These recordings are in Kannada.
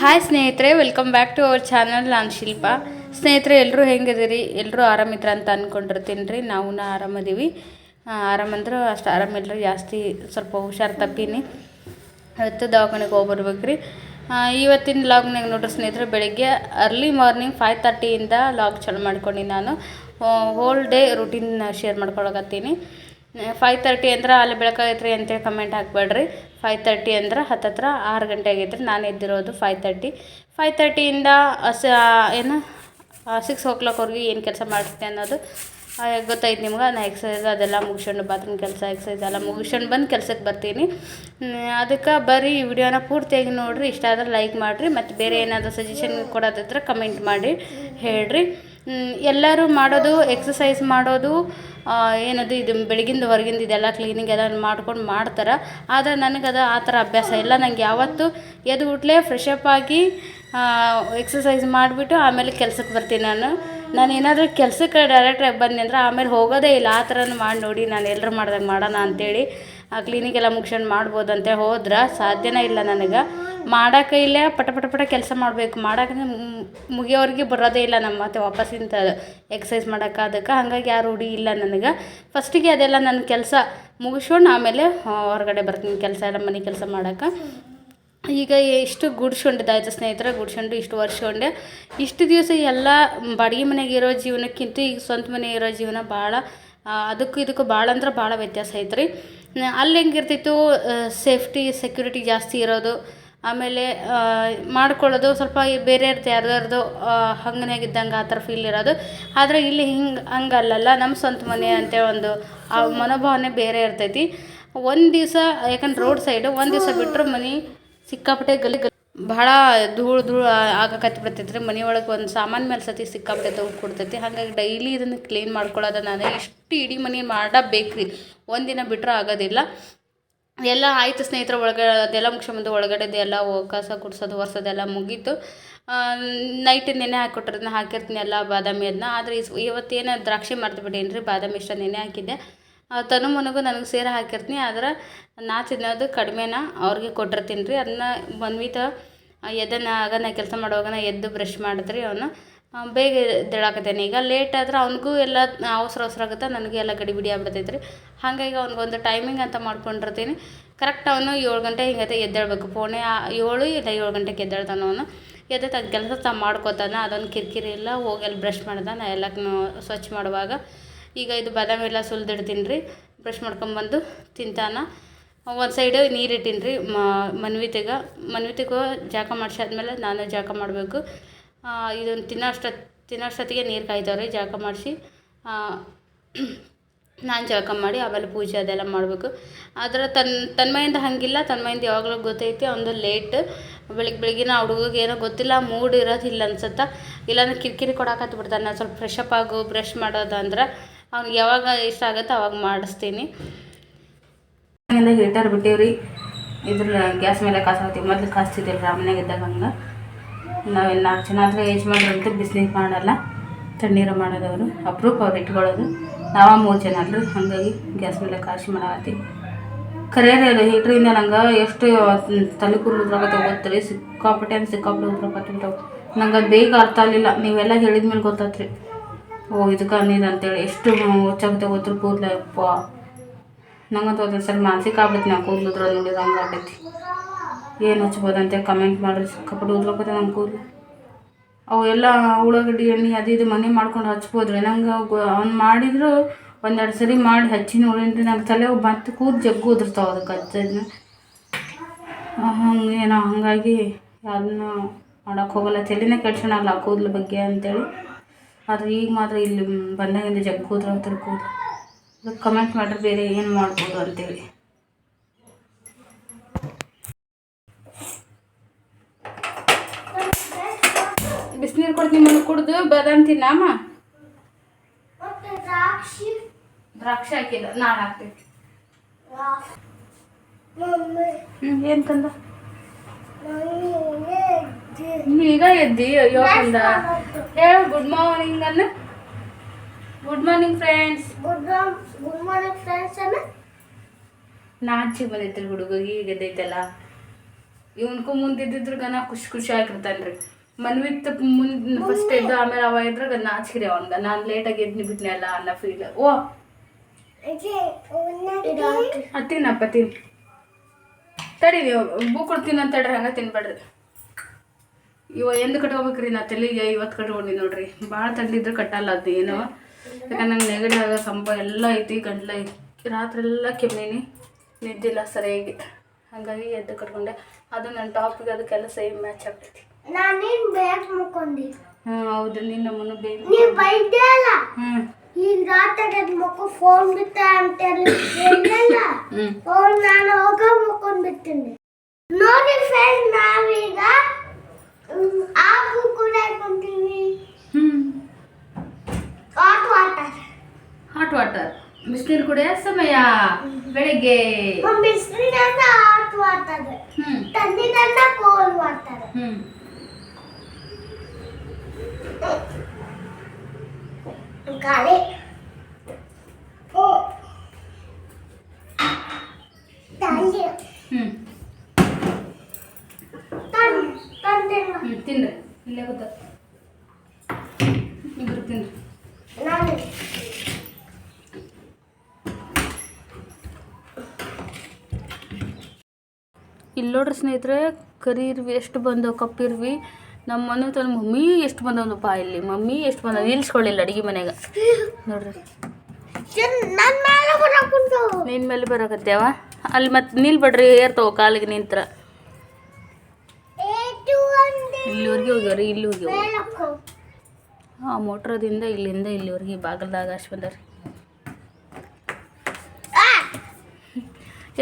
ಹಾಯ್ ಸ್ನೇಹಿತರೆ. Welcome back to our channel ನಾನು ಶಿಲ್ಪ. ಸ್ನೇಹಿತರೆ ಎಲ್ಲರೂ ಹೆಂಗಿದ್ದೀರಿ? ಎಲ್ಲರೂ ಆರಾಮಿದ್ರ ಅಂತ ಅಂದ್ಕೊಂಡಿರ್ತೀನಿ ರೀ ನಾವು ಆರಾಮದೀವಿ ಆರಾಮಂದ್ರೆ ಅಷ್ಟು ಆರಾಮಿಲ್ಲರಿ ಜಾಸ್ತಿ ಸ್ವಲ್ಪ ಹುಷಾರು ತಪ್ಪೀನಿ. ಇವತ್ತು ದವಾಖಾನೆಗೆ ಹೋಗ್ಬರ್ಬೇಕು ರೀ ಇವತ್ತಿನ ಲಾಗ್ನಾಗ ನೋಡ್ರಿ ಸ್ನೇಹಿತರೆ, ಬೆಳಿಗ್ಗೆ ಅರ್ಲಿ ಮಾರ್ನಿಂಗ್ ಫೈವ್ ತರ್ಟಿಯಿಂದ ಲಾಗ್ ಚಾಲು ಮಾಡ್ಕೊಂಡು ನಾನು. ಹೋಲ್ ಡೇ ರುಟೀನ್ ಶೇರ್ ಮಾಡ್ಕೊಳಕತ್ತೀನಿ. ಫೈವ್ ತರ್ಟಿ ಅಂದ್ರೆ ಅಲ್ಲಿ ಬೆಳಕಾಗೈತ್ರಿ ಅಂತೇಳಿ ಕಮೆಂಟ್ ಹಾಕ್ಬೇಡ್ರಿ. ಫೈವ್ ತರ್ಟಿ ಅಂದ್ರೆ ಹತ್ತತ್ರ ಆರು ಗಂಟೆ ಆಗೈತೆ ನಾನು ಎದ್ದಿರೋದು ಫೈವ್ ತರ್ಟಿ ಫೈವ್ ತರ್ಟಿಯಿಂದ ಸ ಏನು ಸಿಕ್ಸ್ ಓ ಕ್ಲಾಕ್ವರೆಗೆ ಏನು ಕೆಲಸ ಮಾಡುತ್ತೆ ಅನ್ನೋದು ಆ, ಗೊತ್ತೈತೆ ನಿಮ್ಗೆ ನಾನು ಎಕ್ಸಸೈಸ್ ಅದೆಲ್ಲ ಮುಗಿಸ್ಕೊಂಡು ಬಾತ್ರೂಮ್ ಕೆಲಸ ಎಕ್ಸಸೈಸ್ ಎಲ್ಲ ಮುಗಿಸ್ಕೊಂಡು ಬಂದು ಕೆಲಸಕ್ಕೆ ಬರ್ತೀನಿ. ಅದಕ್ಕೆ ಬರ್ರಿ ಈ ವಿಡಿಯೋನ ಪೂರ್ತಿಯಾಗಿ ನೋಡಿರಿ ಇಷ್ಟ ಆದ್ರೆ ಲೈಕ್ ಮಾಡಿರಿ ಮತ್ತು ಬೇರೆ ಏನಾದರೂ ಸಜೆಷನ್ ಕೊಡೋದಿದ್ರೆ ಕಮೆಂಟ್ ಮಾಡಿ ಹೇಳ್ರಿ. ಎಲ್ಲರೂ ಮಾಡೋದು ಎಕ್ಸಸೈಸ್ ಮಾಡೋದು ಏನದು ಇದು ಬೆಳಗಿಂದ ಹೊರಗಿಂದ ಇದೆಲ್ಲ ಕ್ಲೀನಿಂಗ್ ಎಲ್ಲ ಮಾಡ್ಕೊಂಡು ಮಾಡ್ತಾರೆ. ಆದರೆ ನನಗದು ಆ ಥರ ಅಭ್ಯಾಸ ಇಲ್ಲ. ನನಗೆ ಯಾವತ್ತು ಎದ್ದು ಫ್ರೆಶ್ ಅಪ್ ಆಗಿ ಎಕ್ಸಸೈಸ್ ಮಾಡಿಬಿಟ್ಟು ಆಮೇಲೆ ಕೆಲಸಕ್ಕೆ ಬರ್ತೀನಿ ನಾನು. ನಾನು ಏನಾದರೂ ಕೆಲಸಕ್ಕೆ ಡೈರೆಕ್ಟಾಗಿ ಬಂದೆ ಅಂದ್ರೆ ಆಮೇಲೆ ಹೋಗೋದೇ ಇಲ್ಲ. ಆ ಥರನೂ ಮಾಡಿ ನೋಡಿ, ನಾನು ಎಲ್ಲರೂ ಮಾಡ್ದಂಗೆ ಮಾಡೋಣ ಅಂತೇಳಿ ಆ ಕ್ಲಿನಿಕ್ಕೆಲ್ಲ ಮುಗಿಸ್ಕೊಂಡು ಮಾಡ್ಬೋದು ಅಂತ ಹೋದ್ರೆ ಸಾಧ್ಯನೇ ಇಲ್ಲ ನನಗೆ. ಮಾಡೋಕೆ ಇಲ್ಲೇ, ಪಟ ಪಟ ಪಟ ಕೆಲಸ ಮಾಡಬೇಕು. ಮಾಡೋಕೆ ಮುಗಿಯೋರಿಗೆ ಬರೋದೇ ಇಲ್ಲ ನಮ್ಮ ಮತ್ತೆ ವಾಪಸ್ಸಿಂದ ಎಕ್ಸಸೈಸ್ ಮಾಡೋಕೆ ಅದಕ್ಕೆ. ಹಾಗಾಗಿ ಯಾರು ರೂಢಿ ಇಲ್ಲ ನನಗೆ. ಫಸ್ಟಿಗೆ ಅದೆಲ್ಲ ನನ್ನ ಕೆಲಸ ಮುಗಿಸ್ಕೊಂಡು ಆಮೇಲೆ ಹೊರಗಡೆ ಬರ್ತೀನಿ. ಕೆಲಸ, ಎಲ್ಲ ಮನೆ ಕೆಲಸ ಮಾಡೋಕೆ. ಈಗ ಇಷ್ಟು ಗುಡ್ಸ್ಕೊಂಡಿದ್ದಾಯ್ತು ಸ್ನೇಹಿತರ ಗುಡ್ಸ್ಕೊಂಡು ಇಷ್ಟು ವರ್ಷಕೊಂಡೆ ಇಷ್ಟು ದಿವಸ ಎಲ್ಲ ಬಾಡಿಗೆ ಮನೆಗೆ ಇರೋ ಜೀವನಕ್ಕಿಂತ ಈಗ ಸ್ವಂತ ಮನೆ ಇರೋ ಜೀವನ ಭಾಳ ಅದಕ್ಕೂ ಇದಕ್ಕೂ ಭಾಳ ಅಂದ್ರೆ ಭಾಳ ವ್ಯತ್ಯಾಸ ಐತ್ರಿ. ಅಲ್ಲಿ ಹೆಂಗಿರ್ತಿತ್ತು ಸೇಫ್ಟಿ ಸೆಕ್ಯೂರಿಟಿ ಜಾಸ್ತಿ ಇರೋದು, ಆಮೇಲೆ ಮಾಡ್ಕೊಳ್ಳೋದು ಸ್ವಲ್ಪ ಈ ಬೇರೆಯವ್ರದ್ದು ಯಾರ್ದಾರ್ದು ಹಂಗನಾಗಿದ್ದಂಗೆ ಆ ಥರ ಫೀಲ್ ಇರೋದು. ಆದರೆ ಇಲ್ಲಿ ಹಿಂಗೆ ಹಂಗಲ್ಲಲ್ಲ ನಮ್ಮ ಸ್ವಂತ ಮನೆ ಅಂತೇಳಿ ಒಂದು, ಆ, ಮನೋಭಾವನೆ ಬೇರೆ ಇರ್ತೈತಿ. ಒಂದು ದಿವಸ, ಯಾಕಂದ್ರೆ ರೋಡ್ ಸೈಡು ಒಂದು ದಿವಸ ಬಿಟ್ಟರೆ ಮನೆ ಸಿಕ್ಕಾಪಟ್ಟೆ ಗಲಿ ಗಲಿ ಭಾಳ ಧೂಳು ಧೂಳು ಆಗಕತ್ತಿ ಬಿಡ್ತೈತೆ ರೀ ಮನೆ ಒಳಗೆ ಒಂದು ಸಾಮಾನು ಮೇಲೆ ಸತಿ ಸಿಕ್ಕಾಪಟ್ಟೆ ತಗೊಂಡು ಕೊಡ್ತೈತಿ. ಹಾಗಾಗಿ ಡೈಲಿ ಇದನ್ನು ಕ್ಲೀನ್ ಮಾಡ್ಕೊಳ್ಳೋದು ನಾನು. ಇಷ್ಟು ಇಡೀ ಮನೆ ಮಾಡಬೇಕು ಒಂದಿನ ಬಿಟ್ಟರೆ ಆಗೋದಿಲ್ಲ. ಎಲ್ಲ ಆಯಿತು ಸ್ನೇಹಿತರ ಒಳಗಡೆ ಅದೆಲ್ಲ ಮುಗಿಸ್ಕೊಂಬಂದು ಒಳಗಡೆದು ಎಲ್ಲ ಒ- ಕಸ ಗುಡ್ಸೋದು ಒರೆಸೋದೆಲ್ಲ ಮುಗೀತು. ನೈಟ್ ನೆನೆ ಹಾಕಿಕೊಟ್ಟಿರೋದನ್ನ ಹಾಕಿರ್ತೀನಿ, ಎಲ್ಲ ಬಾದಾಮಿ ಅದನ್ನ ಆದರೆ ಇವತ್ತೇನು ದ್ರಾಕ್ಷಿ ಮರ್ತು ರೀ ಬಾದಾಮಿ ಇಷ್ಟ ನೆನೆ ಹಾಕಿದ್ದೆ. ತನು ಮನಗೂ ನನಗೆ ಸೇರಿ ಹಾಕಿರ್ತೀನಿ, ಆದ್ರೆ ನಾ ತಿನ್ನೋದು ಕಡಿಮೆನ, ಅವ್ರಿಗೆ ಕೊಟ್ಟಿರ್ತೀನಿ ರೀ. ಅದನ್ನ ಬಂದ್ವಿತ ಎದನ ಆಗ ನಾ ಕೆಲಸ ಮಾಡುವಾಗ ನಾ ಎದ್ದು ಬ್ರಷ್ ಮಾಡಿದ್ರಿ ಅವನು ಬೇಗ ಎದ್ದೇಳಾಕತ್ತೇನೆ. ಈಗ ಲೇಟ್ ಆದ್ರೆ ಅವನಿಗೂ ಎಲ್ಲ ಅವಸರ ಅವಸರ ಆಗುತ್ತೆ, ನನಗೆ ಎಲ್ಲ ಗಡಿಬಿಡಿ ಆಗ್ಬಿಡ್ತೈತೆ ರೀ ಹಾಗಾಗಿ ಅವ್ನಿಗೊಂದು ಟೈಮಿಂಗ್ ಅಂತ ಮಾಡ್ಕೊಂಡಿರ್ತೀನಿ. ಕರೆಕ್ಟ್ ಅವನು ಏಳು ಗಂಟೆ ಹಿಂಗೈತೆ ಎದ್ದೇಳಬೇಕು. ಪೋಣೆ ಏಳು ಇಲ್ಲ ಏಳು ಗಂಟೆಗೆ ಎದ್ದೇಳ್ತಾನೆ ಅವನು. ಎದ್ದು ತನ್ನ ಕೆಲಸ ತಾ ಮಾಡ್ಕೋತಾನೆ, ಅದೊಂದು ಕಿರಿಕಿರಿ ಇಲ್ಲ, ಹೋಗಿ ಅಲ್ಲಿ ಬ್ರಷ್ ಮಾಡ್ದೆ, ನಾ ಎಲ್ಲಕ್ಕೂ ಸ್ವಚ್ಛ ಮಾಡುವಾಗ ಈಗ ಇದು ಬಾದಾಮಿ ಎಲ್ಲ ಸುಲಿದಿಡ್ತೀನಿ ರೀ. ಬ್ರಷ್ ಮಾಡ್ಕೊಂಬಂದು ತಿಂತಾನ. ಒಂದು ಸೈಡು ನೀರು ಇಟ್ಟೀನಿ ರೀ ಮನ್ವಿತಿಗೆ ಮನ್ವಿತಿಗೂ ಜಾಕ ಮಾಡಿಸಾದ್ಮೇಲೆ ನಾನು ಜಾಕ ಮಾಡಬೇಕು. ಇದನ್ನು ತಿನ್ನೋಷ್ಟ ತಿನ್ನೋಷ್ಟೊತ್ತಿಗೆ ನೀರು ಕಾಯ್ತಾವ್ರಿ ಜಾಕ ಮಾಡಿಸಿ. ನಾನು ಜಳಕ ಮಾಡಿ ಆಮೇಲೆ ಪೂಜೆ ಅದೆಲ್ಲ ಮಾಡಬೇಕು. ಆದರೆ ತನ್ನ ತನ್ಮಯಿಂದ ಹಾಗಿಲ್ಲ, ತನ್ಮಯಿಂದ ಯಾವಾಗಲೂ ಗೊತ್ತೈತಿ, ಒಂದು ಲೇಟ್ ಬೆಳಿಗ್ಗೆ ಬೆಳಿಗ್ಗಿನ ಹುಡುಗಿಗೆ ಏನೋ ಗೊತ್ತಿಲ್ಲ ಮೂಡ್ ಇರೋದಿಲ್ಲ ಅನ್ಸುತ್ತೆ. ಇಲ್ಲಾಂದ್ರೆ ಕಿರಿಕಿರಿ ಕೊಡಕ್ಕೆ ಬಿಡ್ತಾನೆ ಸ್ವಲ್ಪ ಫ್ರೆಶ್ ಅಪ್ ಆಗು ಬ್ರಷ್ ಮಾಡೋದು ಅಂದ್ರೆ ಅವ್ನಿಗೆ ಯಾವಾಗ ಇಷ್ಟ ಆಗುತ್ತೆ ಅವಾಗ ಮಾಡಿಸ್ತೀನಿ. ಹೀಟರ್ ರೀ ಇದ್ರ ಗ್ಯಾಸ್ ಮೇಲೆ ಕಾಸಾಗ್ತೀವಿ ಮೊದ್ಲು ಕಾಸ್ತಿದ್ದಿಲ್ಲ ರಾಮನ್ಯಾಗ ಇದ್ದಾಗ ಹಂಗೆ. ನಾವೆಲ್ಲ ನಾಲ್ಕು ಜನ ಆದರೆ ಏಜ್ ಮಾಡಿರಂತೂ ಬಿಸ್ನೀರು ಮಾಡಲ್ಲ. ತಣ್ಣೀರು ಮಾಡೋದವರು. ಅಪ್ರೂಪ ಅವ್ರು ಇಟ್ಕೊಳ್ಳೋದು. ನಾವ ಮೂರು ಜನ ಅಲ್ರಿ. ಹಾಗಾಗಿ ಗ್ಯಾಸ್ ಮೇಲೆ ಕಾಸಿ ಮಾಡಾಕತ್ತೀವಿ. ಕರೆಯರೇ ಇಲ್ಲ ಹೀಟ್ರಿಂದ ನಂಗೆ ಎಷ್ಟು ತಲೆ ಕೂದಲು ಉದ್ರಾಗತ್ತೆ ಗೊತ್ತರಿ. ಸಿಕ್ಕಾಪಟ್ಟೆ ಅಂತ ಸಿಕ್ಕಾಪಟ್ಟೆ ಉದ್ರಾಕತ್ಬಿಟ್ಟವು ನಂಗೆ ಬೇಗ ಅರ್ಥ ಆಗಲಿಲ್ಲ. ನೀವೆಲ್ಲ ಹೇಳಿದ ಮೇಲೆ ಗೊತ್ತಾತ್ರಿ. ಓ ಇದಕ್ಕೆ ನೀರು ಅಂತೇಳಿ. ಎಷ್ಟು ಹುಚ್ಚಾಗುತ್ತೆ ಗೊತ್ತಿರ ಕೂದಲ ಅಪ್ಪ ನಂಗಂತೂ ಒಂದೊಂದು ಸಲ ಮಾನಸಿಕ ಆಗ್ಬಿಡ್ತು. ನಾನು ಕೂದಲು ನೋಡಿದ್ರೆ ಹಂಗೆ ಆಗ್ತೈತಿ ಏನು ಹಚ್ಬೋದು ಅಂತೇಳಿ ಕಮೆಂಟ್ ಮಾಡಿರಿ. ಸಿಕ್ಕಾಪಟ್ಟು ಉದ್ರಾಕತ್ತೆ ನಮ್ಮ ಕೂದಲು. ಅವು ಎಲ್ಲ ಉಳ್ಳಾಗಡ್ಡಿ, ಎಣ್ಣೆ ಅದು ಇದು ಮನೆ ಮಾಡ್ಕೊಂಡು ಹಚ್ಬೋದ್ರಿ. ನಂಗೆ ಅವ್ನು ಮಾಡಿದ್ರು ಒಂದೆರಡು ಸರಿ ಮಾಡಿ ಹಚ್ಚಿ ನೋಡಿನ್ರಿ ನಂಗೆ ತಲೆ ಮತ್ತೆ ಕೂದಲು ಜಗ್ಗು ಉದುರ್ತಾವೆ ಅದಕ್ಕೆ ಹಚ್ಚೋದ್ನ. ಹಂಗೆ ಏನೋ ಹಾಗಾಗಿ ಅದನ್ನ ಮಾಡೋಕ್ಕೆ ಹೋಗಲ್ಲ. ತಲೆನೇ ಕೆಡ್ಸೋಣಲ್ಲ ಕೂದಲು ಬಗ್ಗೆ ಅಂತೇಳಿ. ಆದರೆ ಈಗ ಮಾತ್ರ ಇಲ್ಲಿ ಬಂದಾಗಿಂದ ಜಗ್ ಕೂದ್ರು ಅಂತ ಕೂದಲು ಅದಕ್ಕೆ ಕಮೆಂಟ್ ಮಾಡ್ರೆ ಬೇರೆ ಏನು ಮಾಡ್ಬೋದು ಅಂತೇಳಿ. ಬಿಸಿನೀರು ಕೊಡ್ತೀನಿ ಮನೆ ಕುಡ್ದು ಬದಾಮ್ ತಿನ್ನಮ್ಮ ಮತ್ತೆ ದ್ರಾಕ್ಷಿ ಹಾಕಿಲ್ಲ, ನಾಳೆ ಹಾಕ್ತೀವಿ ಏನು ತಂದ? ಈಗ ಎದ್ದಿ ಅಯ್ಯೋ ಅಂದ ಹೇಳು ಗುಡ್ ಮಾರ್ನಿಂಗ್ ಅನ್ನ. Good morning friends good good morning friends ಅನ್ನ. ನಾಚಿ ಬಂದೈತ್ರಿ ಹುಡುಗ ಈಗ ಎದ್ದೈತಲ್ಲ. ಇವನ್ಕು ಮುಂದಿದ್ದಿದ್ರ ಗನ ಖುಷಿ ಖುಷಿ ಆಗಿರ್ತಾನೆ ರೀ ಮನ್ವಿತ್ ಮುಂದ್ ಫಸ್ಟ್ ಎದ್ದು ಆಮೇಲೆ ಅವ ಇದ್ರಾಗ ನಾಚಿರಿ ಅವನ್ಗ. ನಾನು ಲೇಟಾಗಿ ಎದ್ದು ಬಿಟ್ನಲ್ಲ ಅನ್ನೋ ಫೀಲ್ ಓ. ಅತ್ತಿನಪ್ಪ ತಿನ್ ತಡಿ ನೀವು ಬೂ ಕೊಡ್ತೀನಿ ಅಂತ ಹೇಳ್ರಿ ಹಂಗೆ ತಿನ್ಬೇಡ್ರಿ. ಇವ ಎಂದು ಕಟ್ಕೋಬೇಕ್ರಿ ನಾ ತಲೆಗೆ ಇವತ್ತು ಕಟ್ಕೊಂಡಿ ನೋಡ್ರಿ. ಭಾಳ ತಂಡಿದ್ರೆ ಕಟ್ಟಲ್ಲ ಅದು ಏನು. ಯಾಕಂದ್ರೆ ನಂಗೆ ನೆಗಡಿ ಆಗ ಸಂಬ ಎಲ್ಲ ಐತಿ ಗಂಟ್ಲ ಐತಿ. ರಾತ್ರಿ ಎಲ್ಲ ಕೆಮ್ಮೀನಿ ನಿದ್ದಿಲ್ಲ ಸರಿಯಾಗಿ. ಹಾಗಾಗಿ ಎದ್ದು ಕಟ್ಕೊಂಡೆ ಅದು ನನ್ನ ಟಾಪಿಗೆ ಅದಕ್ಕೆಲ್ಲ ಸೇಮ್ ಮ್ಯಾಚ್ ಆಗ್ತೈತಿ. ಹ್ಞೂ ಹೌದು ನಿನ್ನ ಮುನ್ನ ಬೇಗ ಹ್ಞೂ ಈಗ ರಾತ್ರಿ ಮಕ್ಕ ಫೋನ್ ಬಿಟ್ಟ ಅಂತ ಹೇಳಿಲ್ಲ ಹ್ಞೂ ಅವ್ರು ನಾನು ಹೋಗ ಮುಕ್ಕೊಂಡ್ ಬಿಡ್ತೀನಿ ನೋಡಿ ಫ್ರೆಂಡ್ ನಾವೀಗ ಹ್ಮ್, ಆಗು ಕೂಡ ಹಾಕೊಂತೀವಿ. ಹ್ಞೂ ಹಾಟ್ ವಾಟರ್ ಹಾಟ್ ವಾಟರ್ ಬಿಸಿನೀರು ಕುಡಿಯೋ ಸಮಯ. ಬೆಳಿಗ್ಗೆ. ಬಿಸಿಲಿನಿಂದ ಹಾಟ್ ವಾಟರ್ ಹ್ಞೂ ತಣ್ಣಿನಿಂದ ಕೋಲ್ಡ್ ವಾಟರ್ ಹ್ಞೂ ಗಾಳಿ. ಓ. ತಾಯಿ ಹ್ಞೂ ತನ್ ತಂದಿಲ್ಲ ಹ್ಞೂ ತಿನ್ರಿ. ಇಲ್ಲೇ ಗೊತ್ತ ಇಬ್ರು ತಿನ್ರಿ. ನಾನು. ಇಲ್ಲಿ ನೋಡ್ರಿ ಸ್ನೇಹಿತರೆ ಕರಿ ಇರ್ವಿ ಎಷ್ಟು ಬಂದವು ಕಪ್ಪಿರ್ವಿ. ನಮ್ಮ ಮನೆ ತನ್ನ ಮಮ್ಮಿ ಎಷ್ಟು ಬಂದವನಪ್ಪ ಇಲ್ಲಿ? ಮಮ್ಮಿ ಎಷ್ಟು ಬಂದ ನಿಲ್ಸ್ಕೊಳ್ಳಿಲ್ಲ ಅಡಿಗೆ ಮನೆಗೆ. ನೋಡ್ರಿ. ನನ್ನ ಮೇಲೆ ನಿಲ್ ಅಲ್ಲಿ ಮತ್ತೆ ನಿಲ್ಬೇಡ್ರಿ ಏರ್ತವ ಕಾಲಿಗೆ ನಿಂತ್ರ. ಇಲ್ಲಿವರೆಗೆ ಹೋಗ್ಯಾವ್ರಿ ಇಲ್ಲಿ ಹೋಗ್ಯಾವ ಮೋಟ್ರದಿಂದ ಇಲ್ಲಿಂದ ಇಲ್ಲಿವರೆಗೆ ಬಾಗಲ್ದಾಗ ಅಷ್ಟು ಬಂದ್ರಿ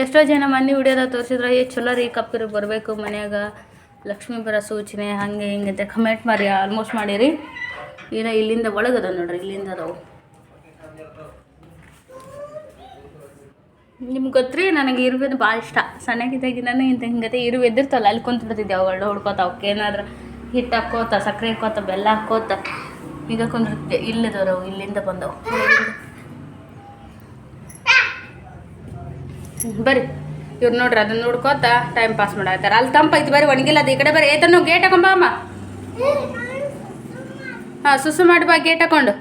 ಎಷ್ಟೋ ಜನ ಮನೆ ಹಿಡಿಯೋದ ತೋರಿಸಿದ್ರೆ ಏ ಚಲೋ ರೀ ಕಪ್ಪಿರು ಬರಬೇಕು ಮನ್ಯಾಗ. ಲಕ್ಷ್ಮೀ ಬರೋ ಸೂಚನೆ, ಹಾಗೆ ಹಿಂಗೆ ಅಂತ ಕಮೆಂಟ್ ಮಾಡಿ ಆಲ್ಮೋಸ್ಟ್ ಮಾಡಿರಿ. ಇಲ್ಲ ಇಲ್ಲಿಂದ ಒಳಗದ ನೋಡ್ರಿ, ಇಲ್ಲಿಂದ ಅದಾವು. ನಿಮ್ಗೆ ಗೊತ್ತ್ರಿ, ನನಗೆ ಇರುವೆದು ಭಾಳ ಇಷ್ಟ. ಸಣ್ಣಗಿದ್ದಾಗಿನ ಇಂಥ ಹಿಂಗತೆ ಇರುವೆ ಎದ್ದಿರ್ತಲ್ಲ, ಅಲ್ಲಿ ಕುಂತು ಬಿಡ್ತಿದ್ದೆ ಅವುಗಳನ್ನ ಹೊಡ್ಕೋತ ಅವಕ್ಕೆ ಏನಾದ್ರು ಹಿಟ್ಟು ಹಾಕೋತ, ಸಕ್ಕರೆ ಹಾಕೋತ, ಬೆಲ್ಲ ಹಾಕೋತ. ಈಗ ಕುಂದಿರ್ತಿದ್ದೆ ಇಲ್ಲದವ್ರವು ಇಲ್ಲಿಂದ ಬಂದವು. ಬರ್ರಿ. ಇವ್ರು ನೋಡ್ರಿ ಅದನ್ನ ನೋಡ್ಕೋತ ಟೈಮ್ ಪಾಸ್ ಮಾಡಾಕತ್ತಾರ. ಅಲ್ಲಿ ತಂಪೈತಿ ಬರೀ ಒಣಗಿಲ್ಲ, ಅದು ಈ ಕಡೆ ಬರೀ ಏತನ್ನು ಗೇಟ್ ಹಾಕೊಂಬ ಅಮ್ಮ. ಹಾಂ, ಸುಸು ಮಾಡಿ ಬಾ ಗೇಟ್ ಹಾಕೊಂಡು.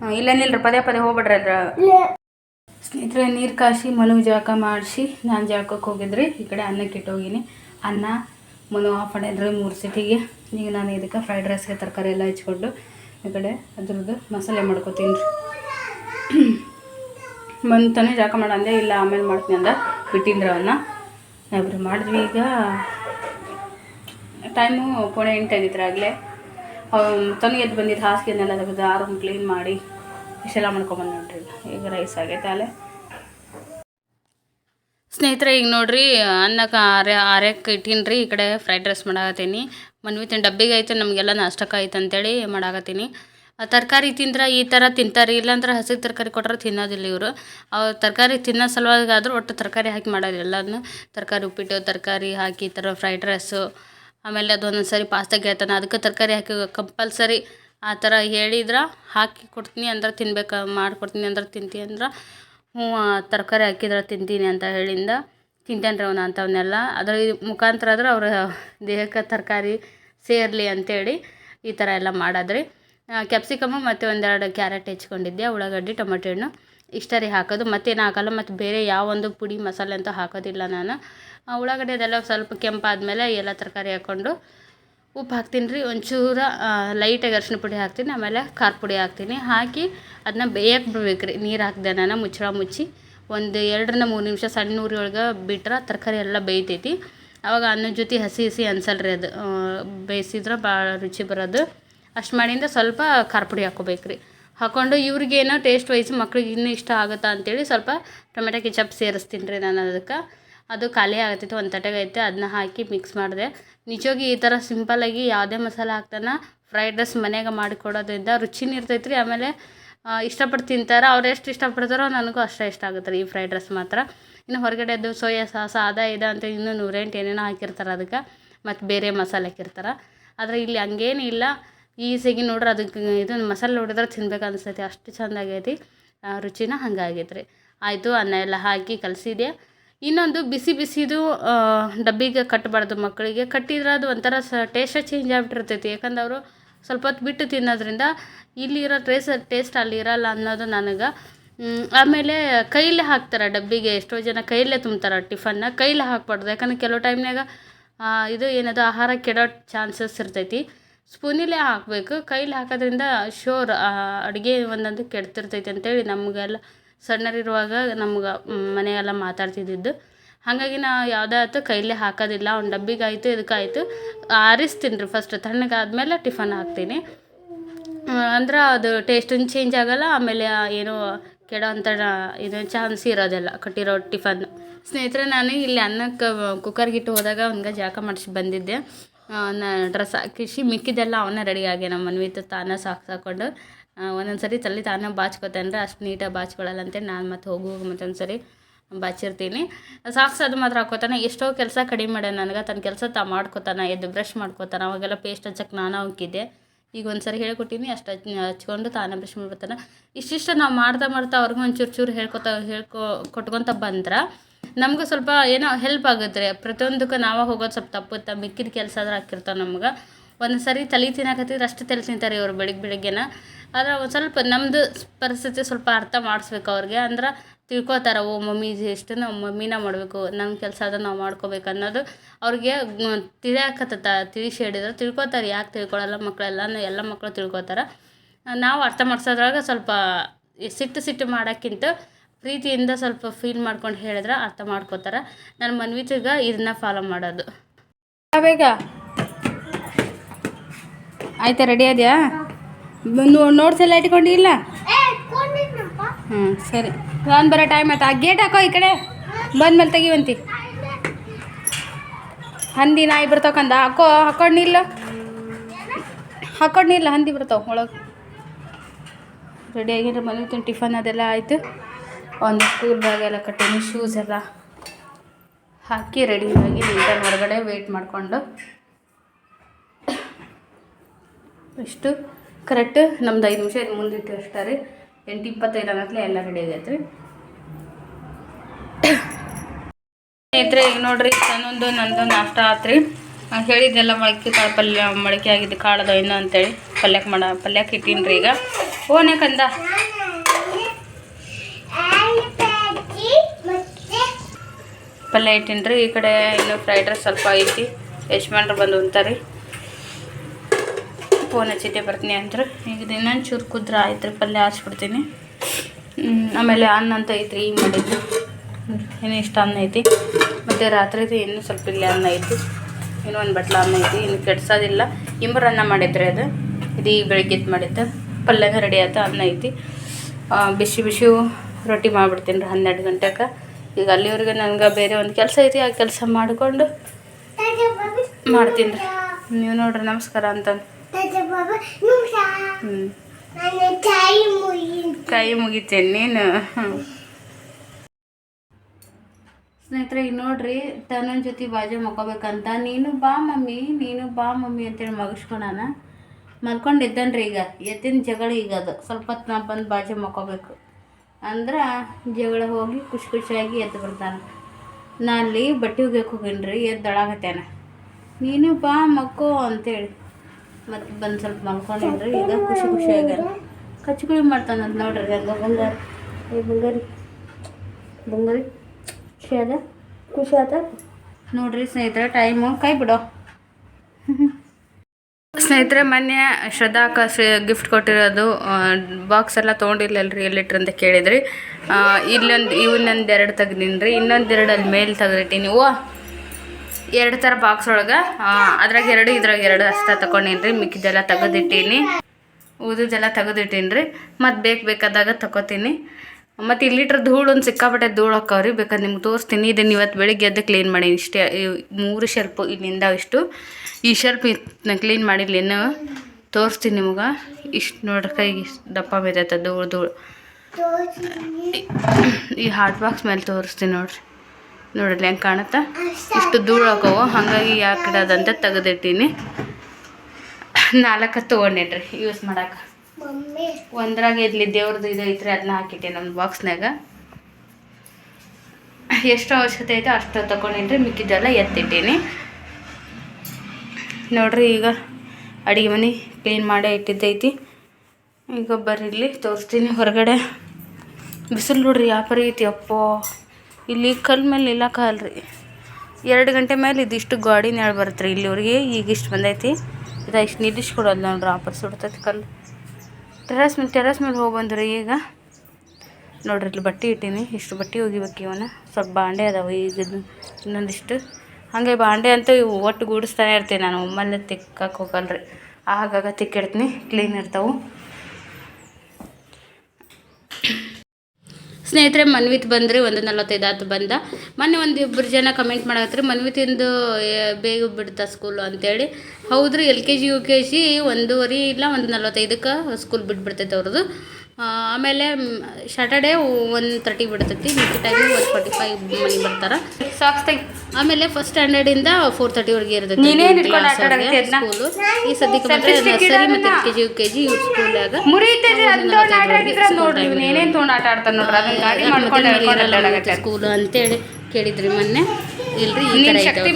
ಹಾಂ, ಇಲ್ಲ ನಿಲ್ರಿ, ಪದೇ ಪದೇ ಹೋಗ್ಬಿಡ್ರಿ ಅದ್ರ. ಸ್ನೇಹಿತರೆ, ನೀರು ಕಾಸಿ ಮನು ಜಾಕ ಮಾಡಿಸಿ, ನಾನು ಜಾಕಕ್ಕೆ ಹೋಗಿದ್ರಿ, ಈ ಕಡೆ ಅನ್ನಕ್ಕೆ ಇಟ್ಟೋಗಿನಿ ಅನ್ನ, ಮನು ಆಫ್ ಮಾಡಿದ್ರಿ ಮೂರು ಸಿಟಿಗೆ ಈಗ ನಾನು ಇದಕ್ಕೆ ಫ್ರೈಡ್ ರೈಸ್ಗೆ ತರಕಾರಿ ಎಲ್ಲ ಹಚ್ಕೊಂಡು, ಈ ಕಡೆ ಅದ್ರದ್ದು ಮಸಾಲೆ ಮಾಡ್ಕೊತೀನಿ. ರೀ ಬಂತಾನೆ ಜಾಕ ಮಾಡಂದೆ ಇಲ್ಲ ಆಮೇಲೆ ಮಾಡ್ತೀನಿ ಅಂದ ಬಿಟ್ಟಿಂದ್ರವನ್ನ. ಅವನ್ನ ಮಾಡಿದ್ವಿ ಈಗ. ಟೈಮು ಪೋಣೆ ಎಂಟು ಆಗಲೇ ತನಗೆ ಎದ್ದು ಬಂದಿದ್ದು ಹಾಸಿಗೆನೆಲ್ಲ ತೆಗೆದು ಆ ರೂಮ್ ಕ್ಲೀನ್ ಮಾಡಿ ಇಷ್ಟೆಲ್ಲ ಮಾಡ್ಕೊಂಬಂದು ನೋಡ್ರಿ ಈಗ ರೈಸ್ ಆಗೈತೆ ಅಲ್ಲೇ. ಸ್ನೇಹಿತರೆ, ಈಗ ನೋಡ್ರಿ ಅನ್ನಕ್ಕೆ ಆರೆ ಆರ್ಯಕ್ಕೆ ಇಟ್ಟೀನಿ ಈ ಕಡೆ ಫ್ರೈಡ್ ರೈಸ್ ಮಾಡಾಕತ್ತೀನಿ. ಮನ್ವಿತಿನ ಡಬ್ಬಿಗೆ ಐತೆ, ನಮಗೆಲ್ಲ ನಾಷ್ಟಕ್ಕೆ ಆಯ್ತು ಅಂತೇಳಿ ಮಾಡಾಕತ್ತೀನಿ. ತರಕಾರಿ ತಿಂದ್ರೆ ಈ ಥರ ತಿಂತಾರೆ, ಇಲ್ಲಾಂದ್ರೆ ಹಸಿ ತರಕಾರಿ ಕೊಟ್ಟರೆ ತಿನ್ನೋದಿಲ್ಲ ಇವರು. ಅವ್ರು ತರಕಾರಿ ತಿನ್ನೋ ಸಲುವಾಗಿ ಆದರೂ ಒಟ್ಟು ತರಕಾರಿ ಹಾಕಿ ಮಾಡೋದು ಎಲ್ಲದನ್ನು ತರಕಾರಿ ಉಪ್ಪಿಟ್ಟು, ತರಕಾರಿ ಹಾಕಿ ಈ ಥರ ಫ್ರೈಡ್ ರೈಸು ಆಮೇಲೆ ಅದೊಂದೊಂದು ಸರಿ ಪಾಸ್ತಾ ಕೇಳ್ತಾನೆ ಅದಕ್ಕೆ ತರಕಾರಿ ಹಾಕಿ ಕಂಪಲ್ಸರಿ ಆ ಥರ ಹೇಳಿದ್ರೆ ಹಾಕಿ ಕೊಡ್ತೀನಿ ಅಂದ್ರೆ ತಿನ್ಬೇಕು, ಮಾಡಿಕೊಡ್ತೀನಿ ಅಂದ್ರೆ ತಿಂತೀನಿ ಅಂದ್ರೆ ಹ್ಞೂ ತರಕಾರಿ ಹಾಕಿದ್ರೆ ತಿಂತೀನಿ ಅಂತ ಹೇಳಿಂದ ತಿಂತಾನ್ರಿ ಅವನು ಅಂಥವನ್ನೆಲ್ಲ ಅದರ ಮುಖಾಂತರ ಆದ್ರೆ ಅವ್ರ ದೇಹಕ್ಕೆ ತರಕಾರಿ ಸೇರಲಿ ಅಂತೇಳಿ ಈ ಥರ ಎಲ್ಲ ಮಾಡೋದ್ರಿ. ಕ್ಯಾಪ್ಸಿಕಮ್ಮು ಮತ್ತು ಒಂದೆರಡು ಕ್ಯಾರೆಟ್ ಹೆಚ್ಕೊಂಡಿದ್ದೆ, ಉಳ್ಳಾಗಡ್ಡಿ ಟೊಮೆಟೊ ಹಣ್ಣು. ಇಷ್ಟ ರೀ ಹಾಕೋದು. ಮತ್ತೇನು ಹಾಕಲ್ಲ ಮತ್ತು ಬೇರೆ ಯಾವ ಒಂದು ಪುಡಿ ಮಸಾಲೆ ಅಂತ ಹಾಕೋದಿಲ್ಲ ನಾನು. ಉಳ್ಳಾಗಡ್ಡಿ ಅದೆಲ್ಲ ಸ್ವಲ್ಪ ಕೆಂಪಾದಮೇಲೆ ಎಲ್ಲ ತರಕಾರಿ ಹಾಕ್ಕೊಂಡು ಉಪ್ಪು ಹಾಕ್ತೀನಿ ರೀ. ಒಂಚೂರ ಲೈಟಾಗಿ ಅರಿಶಿನ ಪುಡಿ ಹಾಕ್ತೀನಿ, ಆಮೇಲೆ ಖಾರ ಪುಡಿ ಹಾಕ್ತೀನಿ. ಹಾಕಿ ಅದನ್ನ ಬೇಯಕ್ಕೆ ಬಿಡ್ಬೇಕು ರೀ ನೀರು ಹಾಕಿದೆ ನಾನು, ಮುಚ್ಚಳ ಮುಚ್ಚಿ. ಒಂದು ಎರಡರಿಂದ ಮೂರು ನಿಮಿಷ ಸಣ್ಣ ಊರಿಯೊಳಗೆ ಬಿಟ್ರೆ ತರಕಾರಿ ಎಲ್ಲ ಬೇಯ್ತೈತಿ. ಅವಾಗ ಅನ್ನದ ಜೊತೆ ಹಸಿ ಹಸಿ ಅನ್ಸಲ್ಲ ರೀ ಅದು. ಬೇಯಿಸಿದ್ರೆ ಭಾಳ ರುಚಿ ಬರೋದು. ಅಷ್ಟು ಮಾಡಿಂದ ಸ್ವಲ್ಪ ಖಾರ ಪುಡಿ ಹಾಕ್ಕೋಬೇಕು ರೀ ಹಾಕ್ಕೊಂಡು ಇವ್ರಿಗೇನೋ ಟೇಸ್ಟ್ ವೈಸ್ ಮಕ್ಳಿಗೆ ಇನ್ನೂ ಇಷ್ಟ ಆಗುತ್ತಾ ಅಂತೇಳಿ ಸ್ವಲ್ಪ ಟೊಮೆಟೊ ಕೆಚಪ್ ಸೇರಿಸ್ತೀನಿ ರೀ ನಾನು ಅದಕ್ಕೆ. ಅದು ಖಾಲಿ ಆಗತ್ತಿತ್ತು, ಒಂದು ತಟೆಗೈತೆ ಅದನ್ನ ಹಾಕಿ ಮಿಕ್ಸ್ ಮಾಡಿದೆ. ನಿಜವಾಗಿ ಈ ಥರ ಸಿಂಪಲಾಗಿ ಯಾವುದೇ ಮಸಾಲೆ ಹಾಕ್ತಾನ ಫ್ರೈಡ್ ರೈಸ್ ಮನೆಯಾಗ ಮಾಡಿಕೊಡೋದ್ರಿಂದ ರುಚಿನೂ ಇರ್ತೈತೆ ರೀ ಆಮೇಲೆ ಇಷ್ಟಪಟ್ಟು ತಿಂತಾರೆ, ಅವ್ರು ಎಷ್ಟು ಇಷ್ಟಪಡ್ತಾರೋ ನನಗೂ ಅಷ್ಟೇ ಇಷ್ಟ ಆಗುತ್ತೆ ರೀ ಈ ಫ್ರೈಡ್ ರೈಸ್ ಮಾತ್ರ. ಇನ್ನು ಹೊರಗಡೆದು ಸೋಯಾ ಸಾಸ್ ಅದ ಇದೆ ಅಂತ ಇನ್ನೂ ನೂರೆಂಟು ಏನೇನೋ ಹಾಕಿರ್ತಾರೆ ಅದಕ್ಕೆ, ಮತ್ತು ಬೇರೆ ಮಸಾಲೆ ಹಾಕಿರ್ತಾರೆ ಆದರೆ ಇಲ್ಲಿ ಹಂಗೇನಿಲ್ಲ ಈಸಿಯಾಗಿ ನೋಡ್ರಿ ಅದಕ್ಕೆ ಇದು ಮಸಾಲೆ ನೋಡಿದ್ರೆ ತಿನ್ಬೇಕು ಅನಿಸ್ತೈತಿ. ಅಷ್ಟು ಚಂದ ಆಗೈತಿ. ರುಚಿನ ಹಂಗೆ ಆಯಿತು, ಅನ್ನ ಎಲ್ಲ ಹಾಕಿ ಕಲಸಿದೆ ಇನ್ನೊಂದು ಬಿಸಿ ಬಿಸಿದು ಡಬ್ಬಿಗೆ ಕಟ್ಟಬಾರ್ದು ಮಕ್ಕಳಿಗೆ. ಕಟ್ಟಿದ್ರೆ ಅದು ಒಂಥರ ಸ ಟೇಸ್ಟೇ ಚೇಂಜ್ ಆಗಿಬಿಟ್ಟಿರ್ತೈತಿ. ಯಾಕಂದ್ರೆ ಅವರು ಸ್ವಲ್ಪ ಹೊತ್ತು ಬಿಟ್ಟು ತಿನ್ನೋದ್ರಿಂದ ಇಲ್ಲಿರೋ ಟ್ರೇಸ್ ಟೇಸ್ಟ್ ಅಲ್ಲಿ ಇರಲ್ಲ ಅನ್ನೋದು ನನಗೆ. ಆಮೇಲೆ ಕೈಲೇ ಹಾಕ್ತಾರೆ ಡಬ್ಬಿಗೆ. ಎಷ್ಟೋ ಜನ ಕೈಲೇ ತುಂಬ್ತಾರೆ ಟಿಫನ್ನ ಕೈಲೇ ಹಾಕ್ಬಾರ್ದು. ಯಾಕಂದ್ರೆ ಕೆಲವು ಟೈಮ್ನಾಗ ಇದು ಏನದು, ಆಹಾರ ಕೆಡೋ ಚಾನ್ಸಸ್ ಇರ್ತೈತಿ. ಸ್ಪೂನಿಲೇ ಹಾಕಬೇಕು. ಕೈಲಿ ಹಾಕೋದ್ರಿಂದ ಶೋರ್ ಅಡುಗೆ ಒಂದೊಂದು ಕೆಡ್ತಿರ್ತೈತೆ ಅಂತೇಳಿ ನಮಗೆಲ್ಲ ಸಣ್ಣರಿರುವಾಗ ನಮ್ಗೆ ಮನೆಯೆಲ್ಲ ಮಾತಾಡ್ತಿದ್ದಿದ್ದು. ಹಾಗಾಗಿ ನಾ ಯಾವುದೇ ಆಯ್ತು ಕೈಲೇ ಹಾಕೋದಿಲ್ಲ. ಒಂದು ಡಬ್ಬಿಗಾಯಿತು ಇದಕ್ಕಾಯಿತು ಆರಿಸ್ತೀನಿ ರೀ ಫಸ್ಟ್ ತಣ್ಣಗಾದ್ಮೇಲೆ ಟಿಫನ್ ಹಾಕ್ತೀನಿ. ಅಂದ್ರೆ ಅದು ಟೇಸ್ಟನ್ನು ಚೇಂಜ್ ಆಗೋಲ್ಲ, ಆಮೇಲೆ ಏನು ಕೆಡೋ ಅಂತ ಇದು ಚಾನ್ಸ್ ಇರೋದಿಲ್ಲ ಕಟ್ಟಿರೋ ಟಿಫನ್. ಸ್ನೇಹಿತರೆ, ನಾನು ಇಲ್ಲಿ ಅನ್ನಕ್ಕೆ ಕುಕ್ಕರ್ಗಿಟ್ಟು ಹೋದಾಗ ಅವ್ನಿಗೆ ಜಾಕ ಮಾಡಿಸಿ ಬಂದಿದ್ದೆ. ಡ್ರೆಸ್ ಹಾಕಿಸಿ ಮಿಕ್ಕಿದ್ದೆಲ್ಲ ಅವನೇ ರೆಡಿ ನಮ್ಮ ಮನ್ವಿತ್ತು ತಾನೇ ಸಾಕ್ಸ್ ಸಾಕೊಂಡು ಒಂದೊಂದು ಸರಿ ತಲೆ ತಾನೇ ಬಾಚ್ಕೊತಾನೆ ಅಷ್ಟು ನೀಟಾಗಿ ಬಾಚ್ಕೊಳ್ಳಲ್ಲ ಅಂತೇಳಿ ನಾನು ಮತ್ತೆ ಹೋಗು ಮತ್ತೊಂದು ಸರಿ ಬಾಚಿರ್ತೀನಿ ಸಾಕ್ಸ್ ಅದು ಮಾತ್ರ ಹಾಕೋತಾನೆ ಎಷ್ಟೋ ಕೆಲಸ ಕಡಿಮೆ ಮಾಡ್ಯಾನ ನನಗೆ. ತನ್ನ ಕೆಲಸ ತಾ ಮಾಡ್ಕೋತಾನೆ, ಎದ್ದು ಬ್ರಷ್ ಮಾಡ್ಕೋತಾನೆ. ಅವಾಗೆಲ್ಲ ಪೇಸ್ಟ್ ಹಚ್ಚಕ್ಕೆ ನಾನು ಹೋಗಿದ್ದೆ ಈಗ ಒಂದು ಸರಿ ಹೇಳ್ಕೊಟ್ಟಿನಿ, ಅಷ್ಟು ಹಚ್, ಹಚ್ಕೊಂಡು ತಾನೇ ಬ್ರಷ್ ಮಾಡ್ಬಿಡ್ತಾನೆ ಇಷ್ಟಿಷ್ಟು ನಾವು ಮಾಡ್ತಾ ಮಾಡ್ತಾ ಅವ್ರಿಗೂ ಒಂಚೂರು ಚೂರು ಚೂರು ಹೇಳ್ಕೊತ, ಹೇಳ್ಕೊ, ಕೊಟ್ಕೊತ ಬಂದ್ರೆ ನಮಗೂ ಸ್ವಲ್ಪ ಏನೋ ಹೆಲ್ಪ್ ಆಗುತ್ತೆ. ಪ್ರತಿಯೊಂದಕ್ಕೂ ನಾವೇ ಹೋಗೋದು ಸ್ವಲ್ಪ ತಪ್ಪುತ್ತೆ. ಮಿಕ್ಕಿದ ಕೆಲಸ ಆದ್ರೆ ಹಾಕಿರ್ತಾವೆ ನಮ್ಗೆ. ಒಂದು ಸರಿ ತಲೆ ತಿನ್ನಕತ್ತಿದ್ರೆ ಅಷ್ಟು ತಲೆ ತಿಂತಾರೆ ಇವ್ರು ಬೆಳಿಗ್ಗೆ ಬೆಳಿಗ್ಗೆನ. ಆದ್ರೆ ಒಂದು ಸ್ವಲ್ಪ ನಮ್ಮದು ಪರಿಸ್ಥಿತಿ ಸ್ವಲ್ಪ ಅರ್ಥ ಮಾಡಿಸ್ಬೇಕು ಅವ್ರಿಗೆ. ಅಂದ್ರೆ ತಿಳ್ಕೊತಾರೆ, ಓ, ಮಮ್ಮಿ ಎಷ್ಟು ನಾವು ಮಮ್ಮಿನ ಮಾಡಬೇಕು. ನಮ್ಮ ಕೆಲಸ ಅದ ನಾವು ಮಾಡ್ಕೋಬೇಕು. ಅನ್ನೋದು ಅವ್ರಿಗೆ ತಿಳಿಯಾಕತ್ತ ತಿಳಿಸಿ ಹೇಳಿದ್ರೆ ತಿಳ್ಕೊತಾರೆ. ಯಾಕೆ ತಿಳ್ಕೊಳಲ್ಲ ಮಕ್ಕಳೆಲ್ಲ ಎಲ್ಲ ಮಕ್ಕಳು ತಿಳ್ಕೊತಾರೆ. ನಾವು ಅರ್ಥ ಮಾಡ್ಸೋದ್ರಾಗ ಸ್ವಲ್ಪ ಸಿಟ್ಟು ಸಿಟ್ಟು ಮಾಡೋಕ್ಕಿಂತ ಪ್ರೀತಿಯಿಂದ ಸ್ವಲ್ಪ ಫೀಲ್ ಮಾಡ್ಕೊಂಡು ಹೇಳಿದ್ರೆ ಅರ್ಥ ಮಾಡ್ಕೋತಾರೆ. ನನ್ನ ಮನ್ವಿತಿಗ ಇದನ್ನ ಫಾಲೋ ಮಾಡೋದು. ಬೇಗ. ಆಯ್ತಾ ರೆಡಿ ಅದೆಯಾ ನೋಟ್ಸ್ ಎಲ್ಲ ಇಟ್ಕೊಂಡಿಲ್ಲ? ಹ್ಞೂ ಸರಿ. ನಾನು ಬರೋ ಟೈಮ್ ಆಯ್ತು? ಆ ಗೇಟ್ ಹಾಕೋ ಈ ಕಡೆ. ಬಂದ್ಮೇಲೆ ತೆಗಿವಂತಿ. ಹಂದಿ ನಾಯಿ ಬರ್ತಾವ ಕಂದ ಹಾಕೋ ಹಾಕೊಂಡು ನಿಲ್ಲ. ಹಾಕೊಂಡು ನಿಲ್ಲ ಹಂದಿ ಬರ್ತಾವೆ ಒಳಗೆ. ರೆಡಿ ಆಗಿರೋ ಮನೆ ಟಿಫನ್ ಅದೆಲ್ಲ ಆಯಿತು. ಒಂದು ಸ್ಕೂಲ್ ಬ್ಯಾಗ್ ಎಲ್ಲ ಕಟ್ಟೀನಿ ಶೂಸ್ ಎಲ್ಲ ಹಾಕಿ ರೆಡಿ ಆಗಿ ನೀಟಾಗಿ ಹೊರಗಡೆ ವೇಟ್ ಮಾಡಿಕೊಂಡು. ಇಷ್ಟು. ಕರೆಕ್ಟ್ ನಮ್ದು ಐದು ನಿಮಿಷ ಇದು ಮುಂದಿಟ್ಟು ಅಷ್ಟೇ ರೀ. ಎಂಟು ಇಪ್ಪತ್ತೈದು ಅನ್ನೋತ್ಲೆ ಎಲ್ಲ ರೆಡಿ ಆಗೈತೆ ರೀ. ಸ್ನೇಹಿತರೆ, ಈಗ ನೋಡ್ರಿ ನನ್ನೊಂದು ನಂದು ನಾಷ್ಟ ಆತ್ರಿ ನಾನು ಹೇಳಿದ್ದೆಲ್ಲ ಮೊಳಕೆ ಕಾಳು ಪಲ್ಯ, ಮೊಳಕೆ ಆಗಿದ್ದು ಕಾಳದ ಇನ್ನೂ ಅಂತೇಳಿ ಪಲ್ಯಕ್ಕೆ ಮಾಡ, ಪಲ್ಯಕ್ಕೆ ಇಟ್ಟೀನಿ ರೀ ಈಗ ಓನೇ ಕಂದ. ಪಲ್ಯ ಇಟ್ಟೀನಿ ರೀ ಈ ಕಡೆ ಇನ್ನು ಫ್ರೈಡ್ ರೈಸ್ ಸ್ವಲ್ಪ ಐತಿ. ಯಜಮಾನ್ರು ಬಂದು ಉಂತಾರೆ ಫೋನ್ ಹಚ್ಚಿಟ್ಟೆ ಬರ್ತೀನಿ ಅಂದ್ರೆ. ಈಗ ಇನ್ನೊಂದು ಚೂರು ಕುದ್ರೆ ಆಯ್ತು ರೀ ಪಲ್ಯ ಹಚ್ಬಿಡ್ತೀನಿ. ಆಮೇಲೆ ಅನ್ನ ಅಂತ ಐತ್ರಿ, ಈಗ ಮಾಡಿದ್ದು. ಇನ್ನೂ ಇಷ್ಟ ಅನ್ನ ಐತಿ. ಮತ್ತು ರಾತ್ರಿದು ಇನ್ನೂ ಸ್ವಲ್ಪ ಇಲ್ಲಿ ಅನ್ನ ಐತಿ. ಇನ್ನೂ ಒಂದು ಬಟ್ಲ ಅನ್ನ ಐತಿ, ಇನ್ನು ಕೆಡ್ಸೋದಿಲ್ಲ. ಇಂಬರು ಅನ್ನ ಮಾಡಿದ್ರಿ ಅದು. ಇದು ಈಗ ಬೆಳಿಗ್ಗೆದ್ದು ಮಾಡಿದ್ದು. ಪಲ್ಯನ ರೆಡಿ ಆಯ್ತು ಅನ್ನ ಐತಿ. ಬಿಸಿ ಬಿಸಿ ರೊಟ್ಟಿ ಮಾಡಿಬಿಡ್ತೀನಿ ರೀ, ಹನ್ನೆರಡು ಗಂಟೆಗೆ ಈಗ ಅಲ್ಲಿವರೆಗೆ ನನಗೆ ಬೇರೆ ಒಂದು ಕೆಲಸ ಐತಿ, ಆ ಕೆಲಸ ಮಾಡಿಕೊಂಡು ಮಾಡ್ತೀನಿ ರೀ. ನೀವು ನೋಡ್ರಿ, ನಮಸ್ಕಾರ ಅಂತಂದು. ಹ್ಞೂ ಕೈ ಮುಗಿತೇನೆ ನೀನು. ಸ್ನೇಹಿತರೆ, ಈಗ ನೋಡ್ರಿ, ತನ್ನ ಜೊತೆ ಬಾಜು ಮಕ್ಕೋಬೇಕಂತ. ನೀನು ಬಾ ಮಮ್ಮಿ, ನೀನು ಬಾ ಮಮ್ಮಿ ಅಂತೇಳಿ ಮಗಿಸ್ಕೊಳಣ ಮಲ್ಕೊಂಡು ರೀ ಈಗ, ಎತ್ತಿನ ಜಗಳ ಈಗ ಅದು. ಸ್ವಲ್ಪ ಹೊತ್ತು ನಾ ಬಂದು ಬಾಜು ಮಕ್ಕೋಬೇಕು. ಅಂದ್ರೆ ಜಗಳ ಹೋಗಿ ಖುಷಿ ಖುಷಿಯಾಗಿ ಎದ್ದು ಬರ್ತಾನೆ. ನಾನು ಅಲ್ಲಿ ಬಟ್ಟೆ ಒಗ್ಯಕ್ಕೆ ಹೋಗೀನಿ ರೀ ನೀನು ಬಾ ಮಕ್ಕೋ ಅಂತೇಳಿ. ಮತ್ತೆ ಬಂದು ಸ್ವಲ್ಪ ಮಲ್ಕೊಂಡಿನ್ರಿ, ಈಗ ಖುಷಿ ಖುಷಿಯಾಗ ಕಚ್ಕುಳಿ ಮಾಡ್ತಾನಂತ ನೋಡ್ರಿ, ಹಂಗ ಬಂಗಾರಿ ಏ ಬಂಗಾರಿ ಬಂಗಾರಿ, ಖುಷಿ ಅದ ಖುಷಿ ನೋಡ್ರಿ ಸ್ನೇಹಿತರೆ ಟೈಮು ಕೈ ಬಿಡೋ. ಸ್ನೇಹಿತರೆ, ಮೊನ್ನೆ ಶ್ರದ್ಧಾಕ ಗಿಫ್ಟ್ ಕೊಟ್ಟಿರೋದು ಬಾಕ್ಸ್ ಎಲ್ಲ ತೊಗೊಂಡಿಲ್ಲಲ್ರಿ ಎಲ್ಲಿಟ್ರಿ ಅಂತ ಕೇಳಿದ್ರಿ. ಇಲ್ಲೊಂದು ಇವನ್ನೊಂದು ಎರಡು ತೆಗ್ದೀನಿ ರೀ ಇನ್ನೊಂದು ಎರಡು ಅಲ್ಲಿ ಮೇಲೆ ತೆಗೆದಿಟ್ಟೀನಿ ಓ ಎರಡು ಥರ ಬಾಕ್ಸ್ ಒಳಗೆ ಅದ್ರಾಗ ಎರಡು, ಇದ್ರಾಗ ಎರಡು ಅಷ್ಟ ರೀ ಮಿಕ್ಕಿದೆಲ್ಲ ತೆಗೆದಿಟ್ಟೀನಿ. ಉದ್ದದೆಲ್ಲ ತೆಗೆದಿಟ್ಟೀನಿ ರೀ ಮತ್ತು ಬೇಕು ಬೇಕಾದಾಗ ತಗೋತೀನಿ. ಮತ್ತು ಇಲ್ಲಿಟ್ರೆ ಧೂಳು ಒಂದು ಸಿಕ್ಕಾಪಟ್ಟೆ ಧೂಳು ಹಾಕವ್ರಿ. ಬೇಕಾದ್ರೆ ನಿಮ್ಗೆ ತೋರಿಸ್ತೀನಿ. ಇದನ್ನು ಇವತ್ತು ಬೆಳಿಗ್ಗೆ ಎದ್ದು ಕ್ಲೀನ್ ಮಾಡೀನಿ. ಇಷ್ಟೇ ಮೂರು ಶೆಲ್ಪು ಇಲ್ಲಿಂದ ಇಷ್ಟು. ಈ ಶೆಲ್ಪ್ ಕ್ಲೀನ್ ಮಾಡಿಲ್ಲ ಇನ್ನು ತೋರಿಸ್ತೀನಿ ನಿಮ್ಗೆ. ಇಷ್ಟು ನೋಡ್ರಿ ಕೈ, ಇಷ್ಟು ದಪ್ಪ ಬಿದ್ದೈತೆ ಧೂಳು ಧೂಳು. ಈ ಹಾಟ್ ಬಾಕ್ಸ್ ಮೇಲೆ ತೋರಿಸ್ತೀನಿ ನೋಡ್ರಿ. ನೋಡ್ರಿ ಹೆಂಗೆ ಕಾಣುತ್ತೆ? ಇಷ್ಟು ಧೂಳು ಹಾಕವು ಹಾಗಾಗಿ ಯಾಕೆ ಇಡೋದಂತ ತೆಗೆದಿಟ್ಟೀನಿ. ನಾಲ್ಕು ತೊಗೊಂಡೇನ್ರಿ ಯೂಸ್ ಮಮ್ಮಿ ಒಂದ್ರಾಗ ಇರ್ಲಿ ದೇವ್ರದ್ದು ಇದು ಐತ್ರಿ ಅದನ್ನ ಹಾಕಿಟ್ಟೆ ನಮ್ಮ ಬಾಕ್ಸ್ನಾಗ ಎಷ್ಟು ಅವಶ್ಯಕತೆ ಐತೆ ಅಷ್ಟು ತಗೊಂಡಿನ್ರಿ, ಮಿಕ್ಕಿದ್ದೆಲ್ಲ ಎತ್ತಿಟ್ಟೀನಿ. ನೋಡ್ರಿ ಈಗ ಅಡುಗೆ ಮನೆ ಕ್ಲೀನ್ ಮಾಡೇ ಇಟ್ಟಿದ್ದೈತಿ. ಈಗ ಬರೀಲಿ ತೋರಿಸ್ತೀನಿ ಹೊರಗಡೆ. ಬಿಸಿಲು ನೋಡ್ರಿ ಯಾವ ಪರಿ ಐತಿ, ಅಪ್ಪೋ. ಇಲ್ಲಿ ಕಲ್ ಮೇಲೆ ನಿಲ್ಲಕ್ಕಲ್ರಿ ಎರಡು ಗಂಟೆ ಮೇಲೆ ಇದಿಷ್ಟು ಗಾಡಿ ನೇಳ್ ಬರುತ್ತೆ ರೀ ಇಲ್ಲಿವ್ರಿಗೆ, ಈಗ ಇಷ್ಟು ಬಂದೈತಿ. ಇದು ಇಷ್ಟು ನಿಲ್ಲಿಸ್ಕೊಡೋದು ನೋಡ್ರಿ ಆಪರ್ ಸುಡ್ತೈತಿ ಕಲ್ಲು. ಟೆರಸ್ ಮೇಲೆ ಟೆರಸ್ ಮೇಲೆ ಹೋಗಿ ಬಂದ್ರಿ ಈಗ. ನೋಡ್ರಿ, ಇಲ್ಲಿ ಬಟ್ಟೆ ಇಟ್ಟೀನಿ. ಇಷ್ಟು ಬಟ್ಟೆ ಒಗಿಬೇಕು ಇವನ ಸ್ವಲ್ಪ ಬಾಂಡೆ ಅದಾವೆ ಈಗ. ಇನ್ನೊಂದಿಷ್ಟು. ಹಾಗೆ ಬಾಂಡೆ ಅಂತ ಇವು ಒಟ್ಟು ಗೂಡಿಸ್ತಾನೆ ಇರ್ತೀನಿ ನಾನು. ಒಮ್ಮಲ್ಲೇ ತಿಕ್ಕಕ್ಕೆ ಹೋಗಲ್ರಿ. ಆಗಾಗ ತಿಕ್ಕಿಡ್ತೀನಿ. ಕ್ಲೀನ್ ಇರ್ತಾವೆ. ಸ್ನೇಹಿತರೆ, ಮನ್ವಿತ್ ಬಂದ್ರಿ, ಒಂದು ನಲವತ್ತೈದು ಆತು ಬಂದ. ಮೊನ್ನೆ ಒಂದು ಇಬ್ಬರು ಜನ ಕಮೆಂಟ್ ಮಾಡತ್ರಿ ಮನ್ವಿತಿಂದು ಬೇಗ ಬಿಡ್ತಾ ಸ್ಕೂಲು ಅಂತೇಳಿ. ಹೌದ್ರಿ L K G U K G ಒಂದೂವರೆ ಇಲ್ಲ, ಒಂದು ನಲವತ್ತೈದಕ್ಕೆ ಸ್ಕೂಲ್ ಬಿಟ್ಬಿಡ್ತೈತೆ ಅವ್ರದ್ದು ಆಮೇಲೆ ಸ್ಯಾಟರ್ಡೇ ಒನ್ ತರ್ಟಿ ಬಿಡ್ತೈತಿ. ಮಿಕ್ಕಿ ಟೈಮ್ ಒನ್ ಫಾರ್ಟಿ ಫೈವ್ ಮನೆ ಬರ್ತಾರೆ. ಸಾಕ್ಸ್ ತೆಗಿ ಆಮೇಲೆ ಫಸ್ಟ್ ಸ್ಟ್ಯಾಂಡರ್ಡಿಂದ ಫೋರ್ ತರ್ಟಿವರೆಗೆ ಇರ್ತೈತಿ? ಸ್ಕೂಲು ಈ ಸದ್ಯಕ್ಕೆ ಮಾತ್ರ ನರ್ಸರಿ ಮತ್ತು L K G U K G ಇವ್ರ ಹೇಳ್ಕೊಂಡು ಸ್ಕೂಲ್ ಅಂತೇಳಿ ಕೇಳಿದ್ರಿ ಮೊನ್ನೆ ಇಲ್ರಿ ಈ ಥರ ಶಕ್ತಿ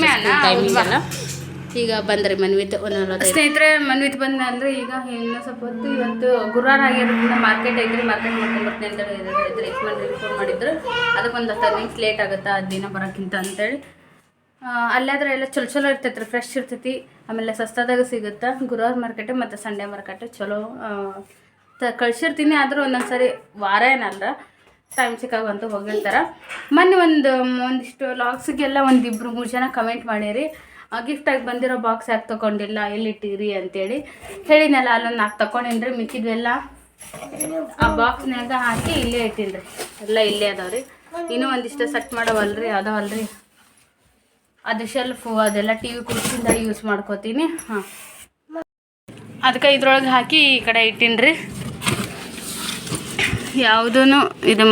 ಟೈಮಿಂಗ್? ಎಲ್ಲ. ಈಗ ಬಂದ್ರಿ ಮನ್ವಿತ್ ಸ್ನೇಹಿತರೆ, ಮನ್ವಿತ್ ಬಂದ ಅಂದ್ರೆ ಈಗ ಇನ್ನು ಸ್ವಲ್ಪ ಹೊತ್ತು ಇವತ್ತು ಗುರುವಾರ ಆಗಿರೋದ್ರಿಂದ ಮಾರ್ಕೆಟ್ ಐತ್ರಿ ಮಾರ್ಕೆಟ್ ಮಾಡ್ಕೊಂಡ್ ಅಂತ ಹೇಳಿದ್ರು ಯಜಮಾನ್ರಿ ಫೋನ್ ಮಾಡಿದ್ರು. ಅದಕ್ಕೊಂದು ಹತ್ತು ನಿಮಿಷ ಲೇಟ್ ಆಗುತ್ತೆ, ಆ ದಿನ ಬರೋಕ್ಕಿಂತ ಅಂತೇಳಿ. ಅಲ್ಲಾದ್ರೆ ಎಲ್ಲ ಚಲೋ ಚಲೋ ಇರ್ತೈತೆ ಫ್ರೆಶ್ ಇರ್ತೈತಿ. ಆಮೇಲೆ ಸಸ್ತಾದಾಗ ಸಿಗುತ್ತೆ, ಗುರುವಾರ ಮಾರ್ಕೆಟ್ ಮತ್ತು ಸಂಡೇ ಮಾರ್ಕೆಟ್ ಚಲೋ ತ, ಕಳ್ಸಿರ್ತೀನಿ. ಆದರೂ ಒಂದೊಂದು ಸರಿ ವಾರ ಏನಲ್ಲ ಟೈಮ್ ಸಿಕ್ಕಾಗಂತೂ ಹೋಗಿರ್ತಾರೆ ಮೊನ್ನೆ ಒಂದು, ಒಂದಿಷ್ಟು ಲಾಗ್ಸಿಗೆಲ್ಲ ಒಂದಿಬ್ರು ಇಬ್ರು ಮೂರು ಜನ ಕಮೆಂಟ್ ಮಾಡಿರಿ. ಗಿಫ್ಟಾಗಿ ಬಂದಿರೋ ಬಾಕ್ಸ್ ಯಾಕೆ ತೊಗೊಂಡಿಲ್ಲ, ಎಲ್ಲಿಟ್ಟಿರಿ ಅಂತೇಳಿ ಹೇಳಿನಲ್ಲ ಅಲ್ಲೊಂದು ನಾಲ್ಕು ತೊಗೊಂಡಿನ್ರಿ, ಮಿಕ್ಕಿದ್ವೆಲ್ಲ. ಆ ಬಾಕ್ಸ್ನಾಗ ಹಾಕಿ ಇಲ್ಲೇ ಇಟ್ಟಿನ್ರಿ. ಎಲ್ಲ ಇಲ್ಲೇ ಅದಾವ್ರಿ. ಇನ್ನೂ ಒಂದಿಷ್ಟು ಸೆಟ್ ಮಾಡವಲ್ರಿ, ಅದಾವಲ್ರಿ. ಅದು ಶೆಲ್ಫು ಅದೆಲ್ಲ ಟಿ ವಿ ಕುರ್ಚಿಂದ ಯೂಸ್ ಮಾಡ್ಕೋತೀನಿ. ಹಾಂ. ಅದಕ್ಕೆ ಇದ್ರೊಳಗೆ ಹಾಕಿ ಈ ಕಡೆ ಇಟ್ಟಿನ್ರಿ. ಯಾವುದೂ ಇದು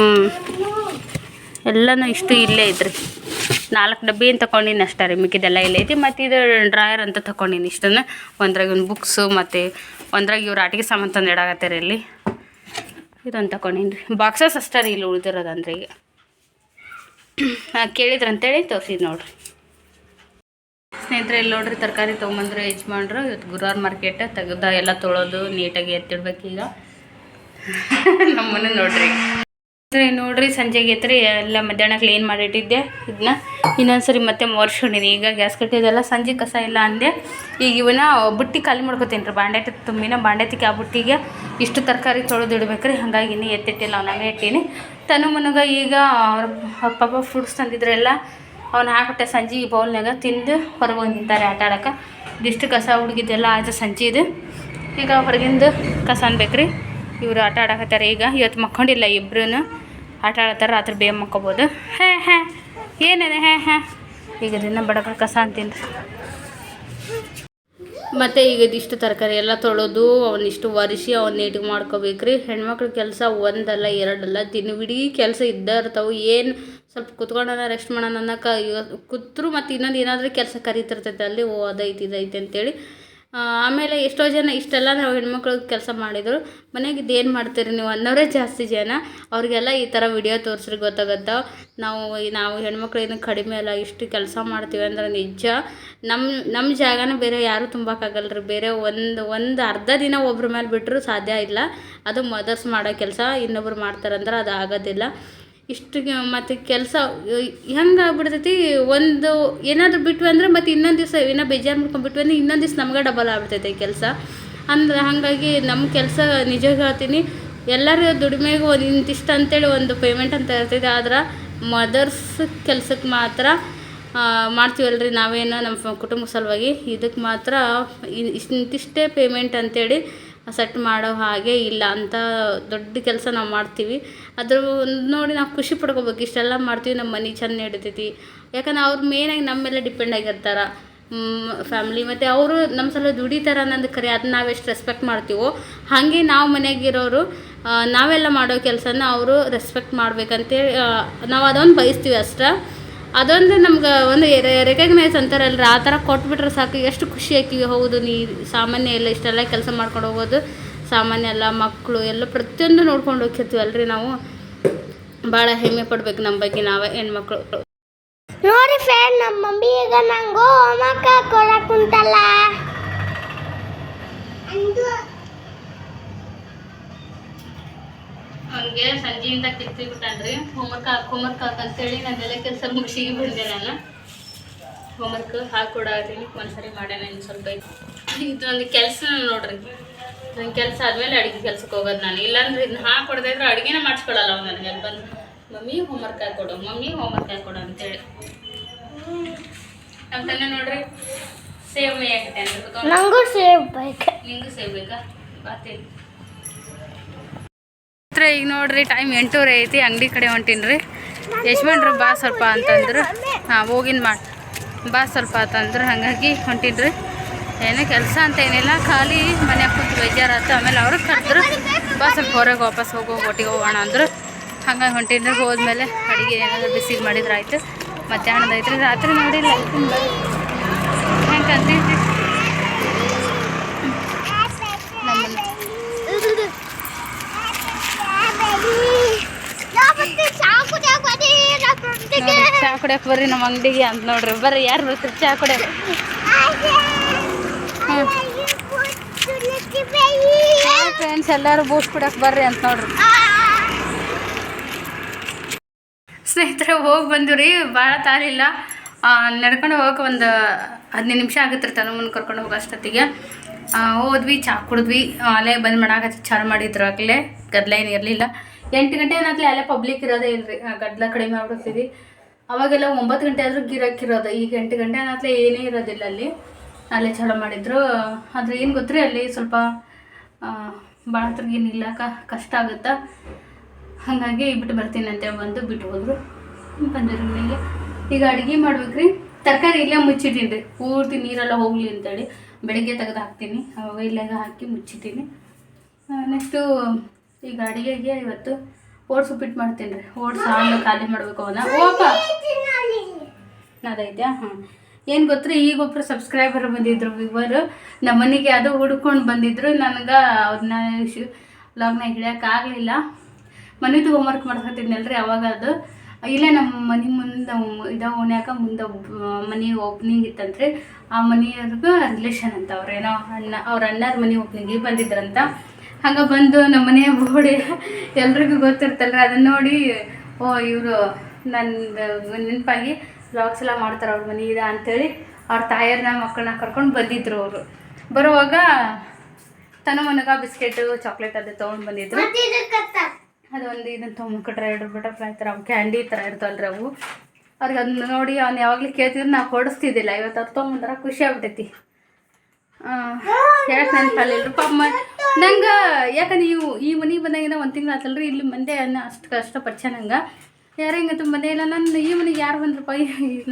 ಎಲ್ಲನೂ ಇಷ್ಟು ಇಲ್ಲೇ ಐತ್ರಿ ನಾಲ್ಕು ಡಬ್ಬಿ ಏನು ತೊಗೊಂಡಿನಿ ಅಷ್ಟೇ ರೀ, ಮಿಕ್ಕಿದೆಲ್ಲ ಇಲ್ಲ ಐತಿ. ಮತ್ತು ಇದು ಡ್ರಾಯರ್ ಅಂತ ತೊಗೊಂಡಿನಿ ಇಷ್ಟನ್ನು. ಒಂದ್ರಾಗ ಒಂದು ಬುಕ್ಸು ಮತ್ತು ಒಂದ್ರಾಗ ಇವ್ರು ಆಟಿಕೆ ಸಾಮಾನು ತಂದು ಇಡಾಕತ್ತಾರೆ ಇಲ್ಲಿ. ಇದೊಂದು ತೊಗೊಂಡಿನಿ ರೀ. ಬಾಕ್ಸಸ್ ಅಷ್ಟೇ ರೀ ಇಲ್ಲಿ ಉಳಿದಿರೋದಂದ್ರೆ ಈಗ. ಕೇಳಿದ್ರು ಅಂತೇಳಿ ತೋರಿಸಿದ್ ನೋಡ್ರಿ. ಸ್ನೇಹಿತರೆ, ಇಲ್ಲಿ ನೋಡ್ರಿ ತರಕಾರಿ ತೊಗೊಂಬಂದ್ರೆ ಯಜಮಾನ್ರು. ಇವತ್ತು ಗುರುವಾರ ಮಾರ್ಕೆಟ್ ತೆಗ್ದ ಎಲ್ಲ ತೊಳೋದು, ನೀಟಾಗಿ ಎತ್ತಿಡ್ಬೇಕೀಗ. ನಮ್ಮನ್ನು ನೋಡ್ರಿ. ನೋಡ್ರಿ, ಸಂಜೆಗೆ ಎತ್ರಿ ಎಲ್ಲ ಮಧ್ಯಾಹ್ನ ಕ್ಲೀನ್ ಮಾಡಿಟ್ಟಿದ್ದೆ ಇದನ್ನ ಇನ್ನೊಂದ್ಸರಿ ಮತ್ತೆ ಮೋರ್ಸ್ಕೊಂಡಿನಿ ಈಗ ಗ್ಯಾಸ್ ಕಟ್ಟಿದೆಲ್ಲ ಸಂಜೆ ಕಸ ಇಲ್ಲ ಅಂದೆ. ಈಗ ಇವನ್ನ ಬುಟ್ಟಿ ಖಾಲಿ ಮಾಡ್ಕೊತೀನಿ ರೀ. ಬಾಂಡೆ ತುಂಬಿನ ಬಾಂಡೆ ತಿಕ್ಕಿ ಆ ಬುಟ್ಟಿಗೆ ಇಷ್ಟು ತರಕಾರಿ ತೊಳೆದು ಇಡ್ಬೇಕ್ರಿ ಹಾಗಾಗಿ ಇನ್ನೂ ಎತ್ತಿಟ್ಟಿಲ್ಲ. ಅವನಾಗೆ ಇಟ್ಟೀನಿ ತನು ಮನಗ ಈಗ ಅವ್ರ ಪಾಪ ಫ್ರೂಟ್ಸ್ ತಂದಿದ್ರೆಲ್ಲ ಅವ್ನು ಹಾಕ್ಬಿಟ್ಟೆ ಸಂಜೆ ಈ ಬೌಲ್ನಾಗ ತಿಂದು ಹೊರಗೆ ನಿಂತಾರೆ ಆಟ ಆಡಕ್ಕೆ ಇದಿಷ್ಟು ಕಸ ಹುಡುಗಿದ್ದೆಲ್ಲ ಆಯ್ತು ಸಂಜೆದು. ಈಗ ಹೊರಗಿಂದು ಕಸ ಅನ್ಬೇಕ್ರಿ. ಇವರು ಆಟ ಆಡಕತ್ತಾರೆ. ಈಗ ಇವತ್ತು ಮಕ್ಕೊಂಡಿಲ್ಲ ಇಬ್ರು ಆಟ ಆಡತ್ತಾರ, ರಾತ್ರಿ ಬೇಗ ಮಕ್ಕೋಬೋದು ಹೇ ಹೇ, ಏನಿದೆ, ಹೇ ಹೇ. ಈಗ ದಿನ ಬಡಕ ಕಸ ಅಂತೀನಿ ಮತ್ತು ಈಗ ಇದಿಷ್ಟು ತರಕಾರಿ ಎಲ್ಲ ತೊಳೆದು, ಅವನಿಷ್ಟು ಒರೆಸಿ ಅವನ್ನ ನೀಟಿಗೆ ಮಾಡ್ಕೋಬೇಕ್ರಿ. ಹೆಣ್ಮಕ್ಳ ಕೆಲಸ ಒಂದಲ್ಲ, ಎರಡಲ್ಲ. ದಿನವಿಡೀ ಕೆಲಸ ಇದ್ದೇ ಇರ್ತಾವೆ. ಏನು ಸ್ವಲ್ಪ ಕುತ್ಕೊಂಡನ ರೆಸ್ಟ್ ಮಾಡೋಣ ಅನ್ನೋಕೆ ಕೂತ್ರು ಮತ್ತು ಇನ್ನೊಂದು ಏನಾದರೂ ಕೆಲಸ ಕರೀತಿರ್ತೈತೆ. ಅಲ್ಲಿ ಓ ಅದೈತೆ ಇದೈತೆ ಅಂತೇಳಿ ಆಮೇಲೆ ಎಷ್ಟೋ ಜನ ಇಷ್ಟೆಲ್ಲ ನಾವು ಹೆಣ್ಮಕ್ಳು ಕೆಲಸ ಮಾಡಿದ್ರು. ಮನೆಗೆ ಇದೇನು ಮಾಡ್ತೀರಿ ನೀವು ಅನ್ನೋರೇ ಜಾಸ್ತಿ ಜನ. ಅವ್ರಿಗೆಲ್ಲ ಈ ಥರ ವಿಡಿಯೋ ತೋರಿಸ್ರಿ ಗೊತ್ತಾಗತ್ತ. ನಾವು ನಾವು ಹೆಣ್ಮಕ್ಳು ಏನು ಕಡಿಮೆ ಅಲ್ಲ, ಇಷ್ಟು ಕೆಲಸ ಮಾಡ್ತೀವಿ ಅಂದ್ರೆ ನಿಜ. ನಮ್ಮ ನಮ್ಮ ಜಾಗನ ಬೇರೆ ಯಾರೂ ತುಂಬಕ್ಕಾಗಲ್ಲ ರೀ ಬೇರೆ ಒಂದು ಒಂದು ಅರ್ಧ ದಿನ ಒಬ್ರ ಮೇಲೆ ಬಿಟ್ಟರೂ ಸಾಧ್ಯ ಇಲ್ಲ. ಅದು ಮದರ್ಸ್ ಮಾಡೋ ಕೆಲಸ, ಇನ್ನೊಬ್ರು ಮಾಡ್ತಾರಂದ್ರೆ ಅದು ಆಗೋದಿಲ್ಲ. ಇಷ್ಟು ಮತ್ತು ಕೆಲಸ ಹೆಂಗೆ ಆಗ್ಬಿಡ್ತೈತಿ, ಒಂದು ಏನಾದರೂ ಬಿಟ್ವಿ ಅಂದ್ರೆ ಮತ್ತು ಇನ್ನೊಂದು ದಿವಸ ಏನೋ ಬೇಜಾರು ಮಾಡ್ಕೊಂಡ್ಬಿಟ್ವಿ ಅಂದ್ರೆ ಇನ್ನೊಂದು ದಿವಸ ನಮ್ಗೆ ಡಬಲ್ ಆಗ್ಬಿಡ್ತೈತೆ ಕೆಲಸ. ಅಂದ್ರೆ ಹಾಗಾಗಿ ನಮ್ಮ ಕೆಲಸ ನಿಜ ಹೇಳ್ತೀನಿ, ಎಲ್ಲರೂ ದುಡಿಮೆಗೂ ಒಂದು ಇಂತಿಷ್ಟು ಅಂತೇಳಿ ಒಂದು ಪೇಮೆಂಟ್ ಅಂತ ಇರ್ತೈತೆ, ಆದ್ರೆ ಮದರ್ಸ್ ಕೆಲ್ಸಕ್ಕೆ ಮಾತ್ರ ಮಾಡ್ತೀವಲ್ಲ ಮಾಡ್ತೀವಲ್ರಿ ನಾವೇನು ನಮ್ಮ ಕುಟುಂಬ ಸಲುವಾಗಿ ಇದಕ್ಕೆ ಮಾತ್ರ ಇಂತಿಷ್ಟೇ ಪೇಮೆಂಟ್ ಅಂತೇಳಿ ಸೆಟ್ ಮಾಡೋ ಹಾಗೆ ಇಲ್ಲ ಅಂತ ದೊಡ್ಡ ಕೆಲಸ ನಾವು ಮಾಡ್ತೀವಿ. ಅದ್ರ ನೋಡಿ ನಾವು ಖುಷಿ ಪಡ್ಕೋಬೇಕು ಇಷ್ಟೆಲ್ಲ ಮಾಡ್ತೀವಿ ನಮ್ಮ ಮನೆ ಚೆಂದ ನಡಿತೈತಿ. ಯಾಕಂದ್ರೆ ಅವ್ರು ಮೇನಾಗಿ ನಮ್ಮ ಮೇಲೆ ಡಿಪೆಂಡ್ ಆಗಿರ್ತಾರೆ. ಫ್ಯಾಮ್ಲಿ ಮತ್ತು ಅವರು ನಮ್ಮ ಸಲ ದುಡಿತಾರೆ ಅನ್ನೋದು ಕರೆ ಅದನ್ನ ನಾವು ಎಷ್ಟು ರೆಸ್ಪೆಕ್ಟ್ ಮಾಡ್ತೀವೋ ಹಾಗೆ ನಾವು ಮನೆಯಾಗಿರೋರು ಆ, ನಾವೆಲ್ಲ ಮಾಡೋ ಕೆಲಸನ ಅವರು ರೆಸ್ಪೆಕ್ಟ್ ಮಾಡ್ಬೇಕಂತೇಳಿ ನಾವು ಅದೊಂದು ಬಯಸ್ತೀವಿ ಅಷ್ಟೇ. ಅದೊಂದು ನಮ್ಗೆ ಒಂದು ರೆಕಗ್ನೈಸ್ ಅಂತಾರಲ್ರಿ. ಆ ಥರ ಕೊಟ್ಬಿಟ್ರೆ ಸಾಕು. ಎಷ್ಟು ಖುಷಿ ಆಯ್ತೀವಿ ಹೌದು, ನೀ ಸಾಮಾನ್ಯ ಎಲ್ಲ ಇಷ್ಟೆಲ್ಲ ಕೆಲಸ ಮಾಡ್ಕೊಂಡು ಹೋಗೋದು ಸಾಮಾನ್ಯ ಎಲ್ಲ ಮಕ್ಕಳು ಎಲ್ಲ ಪ್ರತಿಯೊಂದು ನೋಡ್ಕೊಂಡು ಹೋಗಿರ್ತೀವಲ್ರಿ ನಾವು. ಭಾಳ ಹೆಮ್ಮೆ ಪಡ್ಬೇಕು ನಮ್ಮ ಬಗ್ಗೆ ನಾವೇ, ಹೆಣ್ಮಕ್ಳು. ನೋಡಿ ಫ್ರೆಂಡ್ ನಮ್ಮ ಮಮ್ಮಿ ಈಗ ನಂಗೂ ಹೋಮಕ್ಕ ಕೊಡಕ್ಕೆ ಕುಂತಲ್ಲ. ಅವ್ನಿಗೆ ಸಂಜೆಯಿಂದ ಕಿತ್ತಿ ಬಿಟ್ಟಾನ್ರಿ ಹೋಮ್ವರ್ಕ್ ಹೋಮ್ವರ್ಕ್ ಅಂತೇಳಿ ನಂದೆಲ್ಲ ಕೆಲಸ ಮುಗಿಸಿ ಬಂದೆ ನಾನು. ಹೋಮ್ವರ್ಕ್ ಹಾಕೊಡಾತೀನಿ ಒಂದ್ಸರಿ ಮಾಡ್ಯಾನ ಇನ್ನು ಸ್ವಲ್ಪ ಒಂದು ಕೆಲಸ ನೋಡ್ರಿ. ನನ್ನ ಕೆಲಸ ಆದ್ಮೇಲೆ ಅಡುಗೆ ಕೆಲ್ಸಕ್ಕೆ ಹೋಗೋದು ನಾನು. ಇಲ್ಲಾಂದ್ರೆ ಇದನ್ನ ಹಾಕೊಡದೆ ಇದ್ರೆ ಅಡುಗೆನೇ ಮಾಡಿಸ್ಕೊಳಲ್ಲ ಅವ್ನು ನನಗೆ. ಅಲ್ಲಿ ಬಂದು ಮಮ್ಮಿ ಹೋಮ್ವರ್ಕ್ ಹಾಕೊಡು ಮಮ್ಮಿ ಹೋಮ್ವರ್ಕ್ ಹಾಕೊಡು ಅಂತೇಳಿ. ನಮ್ಮ ತಂದೆ ನೋಡ್ರಿ ಸೇವ್ ಮೈ ಆಗುತ್ತೆ ಅಂತ ನಂಗೂ ಸೇವ್ ಬೇಕಾ. ನಿಂಗೂ ಸೇವ್ ಬೇಕಾ? ಬಾತೀನಿ ಹತ್ರ ಈಗ ನೋಡ್ರಿ ಟೈಮ್ ಎಂಟೂವರೆ ಐತಿ, ಅಂಗಡಿ ಕಡೆ ಹೊಂಟೀನಿ ಯಜಮಾನ್ರು ಬಾ ಸ್ವಲ್ಪ ಅಂತಂದ್ರು. ಹಾಂ, ಹೋಗಿನ ಮಾಡಿ ಬಾ ಸ್ವಲ್ಪ ಅಂತಂದ್ರು, ಹಾಗಾಗಿ ಹೊಂಟೀನಿ ಏನ ಕೆಲಸ ಅಂತ ಏನಿಲ್ಲ, ಖಾಲಿ ಮನ್ಯಾಗ ಕೂತು ಬೇಜಾರಾಯ್ತು ಆಮೇಲೆ ಅವ್ರಿಗೆ ಕರೆದ್ರು, ಬಾ ಸ್ವಲ್ಪ ಹೊರಗೆ ವಾಪಸ್ ಹೋಗೋ, ಒಟ್ಟಿಗೆ ಹೋಗೋಣ ಅಂದರು. ಹಂಗಾಗಿ ಹೊಂಟೀನಿ ಹೋದ್ಮೇಲೆ ಅಡುಗೆ ಏನಾದರೂ ಬಿಸಿ ಮಾಡಿದ್ರೆ ಆಯಿತು. ಮಧ್ಯಾಹ್ನದ ಐತ್ರಿ ರಾತ್ರಿ ನೋಡಿಲ್ಲ ಹೆಂಗೆ ಚಾ ಕುಡಿಯಕ್ಕೆ ಬರ್ರಿ ನಮ್ಮ ಅಂಗಡಿಗೆ ಅಂತ ನೋಡ್ರಿ. ಬರ್ರಿ, ಯಾರು ಬರ್ತೀರಿ? ಚಾ ಕುಡಿಯಕ್ಕೆ ಫ್ರೆಂಡ್ಸ್ ಎಲ್ಲರೂ ಬೂಸ್ಟ್ ಕುಡಿಯಕ್ಕೆ ಬರ್ರಿ ಅಂತ ನೋಡ್ರಿ. ಸ್ನೇಹಿತರೆ, ಹೋಗಿ ಬಂದಿವ್ರಿ. ಭಾಳ ತಾಲಿಲ್ಲ ನಡ್ಕೊಂಡು ಹೋಗಕ್ಕೆ ಒಂದು ಹದಿನೈದು ನಿಮಿಷ ಆಗುತ್ತೆ ತನ್ನ ಮುಂದೆ ಕರ್ಕೊಂಡು ಹೋಗೋ ಅಷ್ಟೊತ್ತಿಗೆ. ಹೋದ್ವಿ, ಚಾ ಕುಡಿದ್ವಿ. ಅಲ್ಲೇ ಬಂದ್ ಮಾಡಾಕತ್ತಿ ಚಾರು ಮಾಡಿದ್ರು ಆಗಲೇ ಗದ್ಲ ಏನು ಇರಲಿಲ್ಲ. ಎಂಟು ಗಂಟೆ ಏನಾಗ್ಲಿ ಅಲ್ಲೇ ಪಬ್ಲಿಕ್ ಇರೋದೇ ಇಲ್ರಿ. ಗಡ್ಲ ಕಡಿಮೆ ಆಗ್ಬಿಡ್ತೀವಿ ಅವಾಗೆಲ್ಲ ಒಂಬತ್ತು ಗಂಟೆ ಆದರೂ ಗಿರಾಕಿರೋದು ಈಗ ಎಂಟು ಗಂಟೆ ಅನ್ನತ್ಲೆ ಏನೇ ಇರೋದಿಲ್ಲ ಅಲ್ಲಿ. ಅಲ್ಲೇ ಚಳ ಮಾಡಿದ್ರು. ಆದರೆ ಏನು ಗೊತ್ತ್ರಿ ಅಲ್ಲಿ ಸ್ವಲ್ಪ ಭಾಳ ಏನು ನಿಲ್ಲಕ ಕಷ್ಟ ಆಗುತ್ತಾ? ಹಾಗಾಗಿ ಬಿಟ್ಟು ಬರ್ತೀನಿ ಅಂತ ಬಂದು ಬಿಟ್ಟು ಹೋದ್ರು. ಬಂದಿರಿ ಈಗ ಅಡುಗೆ ಮಾಡ್ಬೇಕ್ರಿ. ತರಕಾರಿ ಇಲ್ಲೇ ಮುಚ್ಚಿಟ್ಟೀನಿ ರೀ ಪೂರ್ತಿ ನೀರೆಲ್ಲ ಹೋಗಲಿ ಅಂತೇಳಿ ಬೆಳಿಗ್ಗೆ ತೆಗೆದು ಹಾಕ್ತೀನಿ. ಅವಾಗ ಹಾಕಿ ಮುಚ್ಚಿದ್ದೀನಿ ನೆಕ್ಸ್ಟು ಈಗ ಅಡುಗೆಗೆ ಇವತ್ತು ಓಟ್ಸ್ ಉಪ್ಪಿಟ್ಟು ಮಾಡ್ತೀನಿ ರೀ. ಓಟ್ಸ್ ಹಾಲು ಖಾಲಿ ಮಾಡಬೇಕು ಅವನ್ನ. ಓಪ ಅದೈತ್ಯಾ? ಹಾಂ ಏನು ಗೊತ್ತ್ರಿ, ಈಗ ಒಬ್ರು ಸಬ್ಸ್ಕ್ರೈಬರ್ ಬಂದಿದ್ರು ಇವರು ನಮ್ಮ ಮನೆಗೆ ಅದು ಹುಡ್ಕೊಂಡು ಬಂದಿದ್ರು. ನನಗೆ ಅವ್ರನ್ನ ಲಾಗ್ನ ಹಿಡಿಯೋಕ್ಕಾಗಲಿಲ್ಲ ಮನೆದು ಹೋಮ್ವರ್ಕ್ ಮಾಡ್ಕೊತಿದ್ನಲ್ರಿ ಅವಾಗ ಅದು. ಇಲ್ಲೇ ನಮ್ಮ ಮನೆ ಮುಂದೆ, ಇದ ಓಣ್ಯಾಕ ಮುಂದೆ ಮನೆ ಓಪನಿಂಗ್ ಇತ್ತಂತ್ರಿ. ಆ ಮನೆಯವ್ರಿಗೂ ರಿಲೇಷನ್ ಅಂತ ಅವ್ರೇನೋ ಅಣ್ಣ, ಅವ್ರ ಅಣ್ಣರ ಮನೆ ಓಪ್ನಿಂಗಿಗೆ ಬಂದಿದ್ರಂತ. ಹಂಗೆ ಬಂದು ನಮ್ಮ ಮನೆಯ ಬೋಡಿ ಎಲ್ರಿಗೂ ಗೊತ್ತಿರ್ತಲ್ರಿ ಅದನ್ನ ನೋಡಿ ಓ ಇವರು ನನ್ನ ನೆನಪಾಗಿ ವ್ಲಾಗ್ಸ್ ಎಲ್ಲ ಮಾಡ್ತಾರೆ ಅವ್ರ ಮನೆ ಇದೆ ಅಂಥೇಳಿ ಅವ್ರ ತಾಯಿಯರ್ನ ಮಕ್ಕಳನ್ನ ಕರ್ಕೊಂಡು ಬಂದಿದ್ರು ಅವರು. ಬರುವಾಗ ತನ್ನ ಮನಗ ಬಿಸ್ಕೆಟು ಚಾಕ್ಲೇಟ್ ಅದು ತೊಗೊಂಡು ಬಂದಿದ್ರು. ಅದು ಒಂದು ಇದನ್ನ ತೊಗೊಂಡ್ಬಿಟ್ರೆ ಎರಡು ಬಟರ್ಫ್ಲೈ ಥರ ಅವು ಕ್ಯಾಂಡಿ ಥರ ಇರ್ತಾವಲ್ರಿ ಅವು. ಅವ್ರಿಗೆ ಅದನ್ನ ನೋಡಿ ಅವ್ನು ಯಾವಾಗಲೂ ಕೇಳ್ತಿದ್ರು ನಾವು ಕೊಡಿಸ್ತಿದ್ದಿಲ್ಲ. ಇವತ್ತು ಅವ್ರು ತೊಗೊಂಬಂದ್ರೆ ಖುಷಿ ಆಗ್ಬಿಟ್ಟೈತಿ ಹೇಳಕ್ಕೆ ನೆನಪಲ್ಲಿಲ್ರಿ ಪಾಪ ನಂಗೆ ಯಾಕಂದ್ರೆ ಇವು ಈ ಮನೆಗೆ ಬಂದಾಗಿನ ಒಂದು ತಿಂಗಳು ಆತಲ್ರಿ, ಇಲ್ಲಿ ಮಂದೆ ಅನ್ನ ಅಷ್ಟು ಕಷ್ಟ ಪರಿಚಯ ನಂಗೆ. ಯಾರು ಹಿಂಗಂತ ಮನೆ ಇಲ್ಲ, ನಾನು ಈ ಮನೆಗೆ ಯಾರು ಬಂದ್ರಪ್ಪ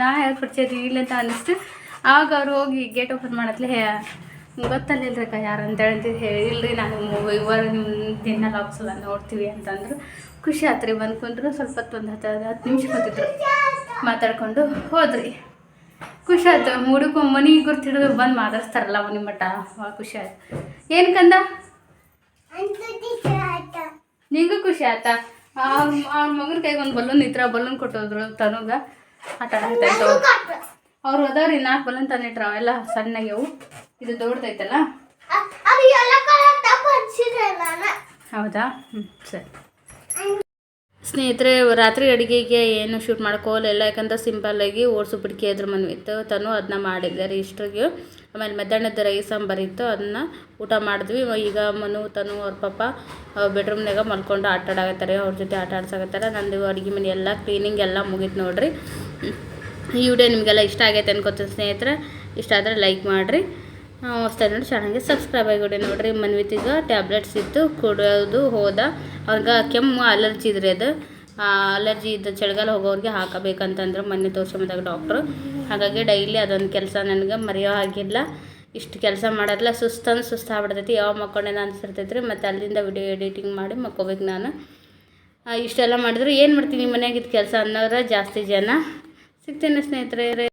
ನಾ ಯಾರು ಪರಿಚಯ ಇಲ್ಲ ಅಂತ ಅನ್ನಿಸ್ತು. ಆಗ ಅವ್ರು ಹೋಗಿ ಗೇಟ್ ಓಪನ್ ಮಾಡತ್ಲೆ ಗೊತ್ತಲ್ಲಿಲ್ರಿ ಅಕ್ಕ ಯಾರು ಅಂತೇಳಿ ಹೇಳಿ ಇಲ್ರಿ ನಾನು ಇವರು ನಿಮ್ಮ ದಿನ ಲಾಕ್ಸಲ್ಲ ನೋಡ್ತೀವಿ ಅಂತಂದ್ರು. ಖುಷಿ ಆತ್ರಿ ಬಂದ್ಕೊಂಡ್ರು, ಸ್ವಲ್ಪ ಹೊತ್ತು ಒಂದು ಹತ್ತು ಹತ್ತು ನಿಮಿಷ ಕೂತಿದ್ರು. ಮಾತಾಡ್ಕೊಂಡು ಹೋದ್ರಿ. ಖುಷಿ ಆಯ್ತು. ಹುಡುಗ ಮನೆಗೆ ಗುರ್ತು ಹಿಡಿದು ಬಂದು ಮಾತಾಡ್ಸ್ತಾರಲ್ಲ ಮನೆ ಮಟ್ಟ ಭಾಳ ಖುಷಿ ಆಯ್ತು. ಏನು ಕಂದ? ನಿಂಗೂ ಖುಷಿ ಆಯ್ತಾ? ಅವ್ರ ಮಗನ ಕೈಗೆ ಒಂದು ಬಲೂನ್ ಇತ್ರ ಬಲೂನ್ ಕೊಟ್ಟೋದ್ರು ತನಗ. ಆಟ ಆಡ್ತಾ ಅವ್ರು ಹೋದವ್ರಿ ನಾಲ್ಕು ಬಲೂನ್ ತಂದಿಟ್ರ ಅವೆಲ್ಲ ಸಣ್ಣಗ್ಯವು ಇದು ದೊಡ್ಡದೈತಲ್ಲ? ಹೌದಾ? ಹ್ಞೂ ಸರಿ. ಸ್ನೇಹಿತರೆ, ರಾತ್ರಿ ಅಡುಗೆಗೆ ಏನು ಶೂಟ್ ಮಾಡ್ಕೋಲಿಲ್ಲ ಯಾಕಂದ್ರೆ ಸಿಂಪಲ್ಲಾಗಿ ಓಡಿಸು ಬಿಡ್ಕೆ ಅದ್ರ ಮನೆ ಇತ್ತು ತನು ಅದನ್ನ ಮಾಡಿದ್ದೆ ರೀ ಇಷ್ಟ್ರಿಗೆ. ಆಮೇಲೆ ಮಧ್ಯಾಹ್ನದ ರೈಸ್ ಇತ್ತು ಅದನ್ನ ಊಟ ಮಾಡಿದ್ವಿ. ಈಗ ಮನು, ತನು, ಅವ್ರ ಪಾಪ ಬೆಡ್ರೂಮ್ನಾಗ ಮಲ್ಕೊಂಡು ಆಟ ಆಡಾಕತ್ತಾರೆ ಅವ್ರ ಜೊತೆ ಆಟ ಆಡ್ಸಕತ್ತಾರೆ. ನಂದು ಅಡುಗೆ ಮನೆ ಎಲ್ಲ ಕ್ಲೀನಿಂಗ್ ಎಲ್ಲ ಮುಗೀತು ನೋಡಿರಿ. ಈ ವಿಡಿಯೋ ನಿಮಗೆಲ್ಲ ಇಷ್ಟ ಆಗೈತೆ ಅನ್ಕೋತೀನಿ ಸ್ನೇಹಿತರೆ. ಇಷ್ಟ ಆದರೆ ಲೈಕ್ ಮಾಡಿರಿ. ಹೊಸ್ದಾಗಿ ನೋಡಿ ಚೆನ್ನಾಗಿ ಸಬ್ಸ್ಕ್ರೈಬ್ ಆಗಿಬಿಡಿ ನೋಡ್ರಿ. ಮನ್ವಿತಿಗೆ ಟ್ಯಾಬ್ಲೆಟ್ಸ್ ಇತ್ತು, ಕುಡಿಯೋದು ಹೋದ. ಅವ್ರಿಗೆ ಕೆಮ್ಮು ಅಲರ್ಜಿ ಇದ್ರಿ ಅದು. ಅಲರ್ಜಿ ಇದ್ದ ಚಳಿಗಾಲ ಹೋಗೋರಿಗೆ ಹಾಕಬೇಕಂತಂದ್ರೆ ಮೊನ್ನೆ ತೋರ್ಸ್ಕೊಂಬಂದಾಗ ಡಾಕ್ಟ್ರು ಹಾಗಾಗಿ ಡೈಲಿ ಅದೊಂದು ಕೆಲಸ ನನಗೆ ಮರೆಯೋ ಹಾಗಿಲ್ಲ. ಇಷ್ಟು ಕೆಲಸ ಮಾಡೋದಿಲ್ಲ ಸುಸ್ತಂದು ಸುಸ್ತು ಆಗ್ಬಿಡ್ತೈತಿ. ಯಾವ ಮಕ್ಕೊಂಡೇನ ಅನ್ಸಿರ್ತೈತಿ ರೀ ಮತ್ತು ಅಲ್ಲಿಂದ ವಿಡಿಯೋ ಎಡಿಟಿಂಗ್ ಮಾಡಿ ಮಕ್ಕೋಬೇಕು ನಾನು. ಇಷ್ಟೆಲ್ಲ ಮಾಡಿದ್ರು. ಏನು ಮಾಡ್ತೀನಿ ಮನೆಯಾಗಿದ್ದ ಕೆಲಸ ಅನ್ನೋರ ಜಾಸ್ತಿ ಜನ. ಸಿಗ್ತೀನಿ ಸ್ನೇಹಿತರೆ.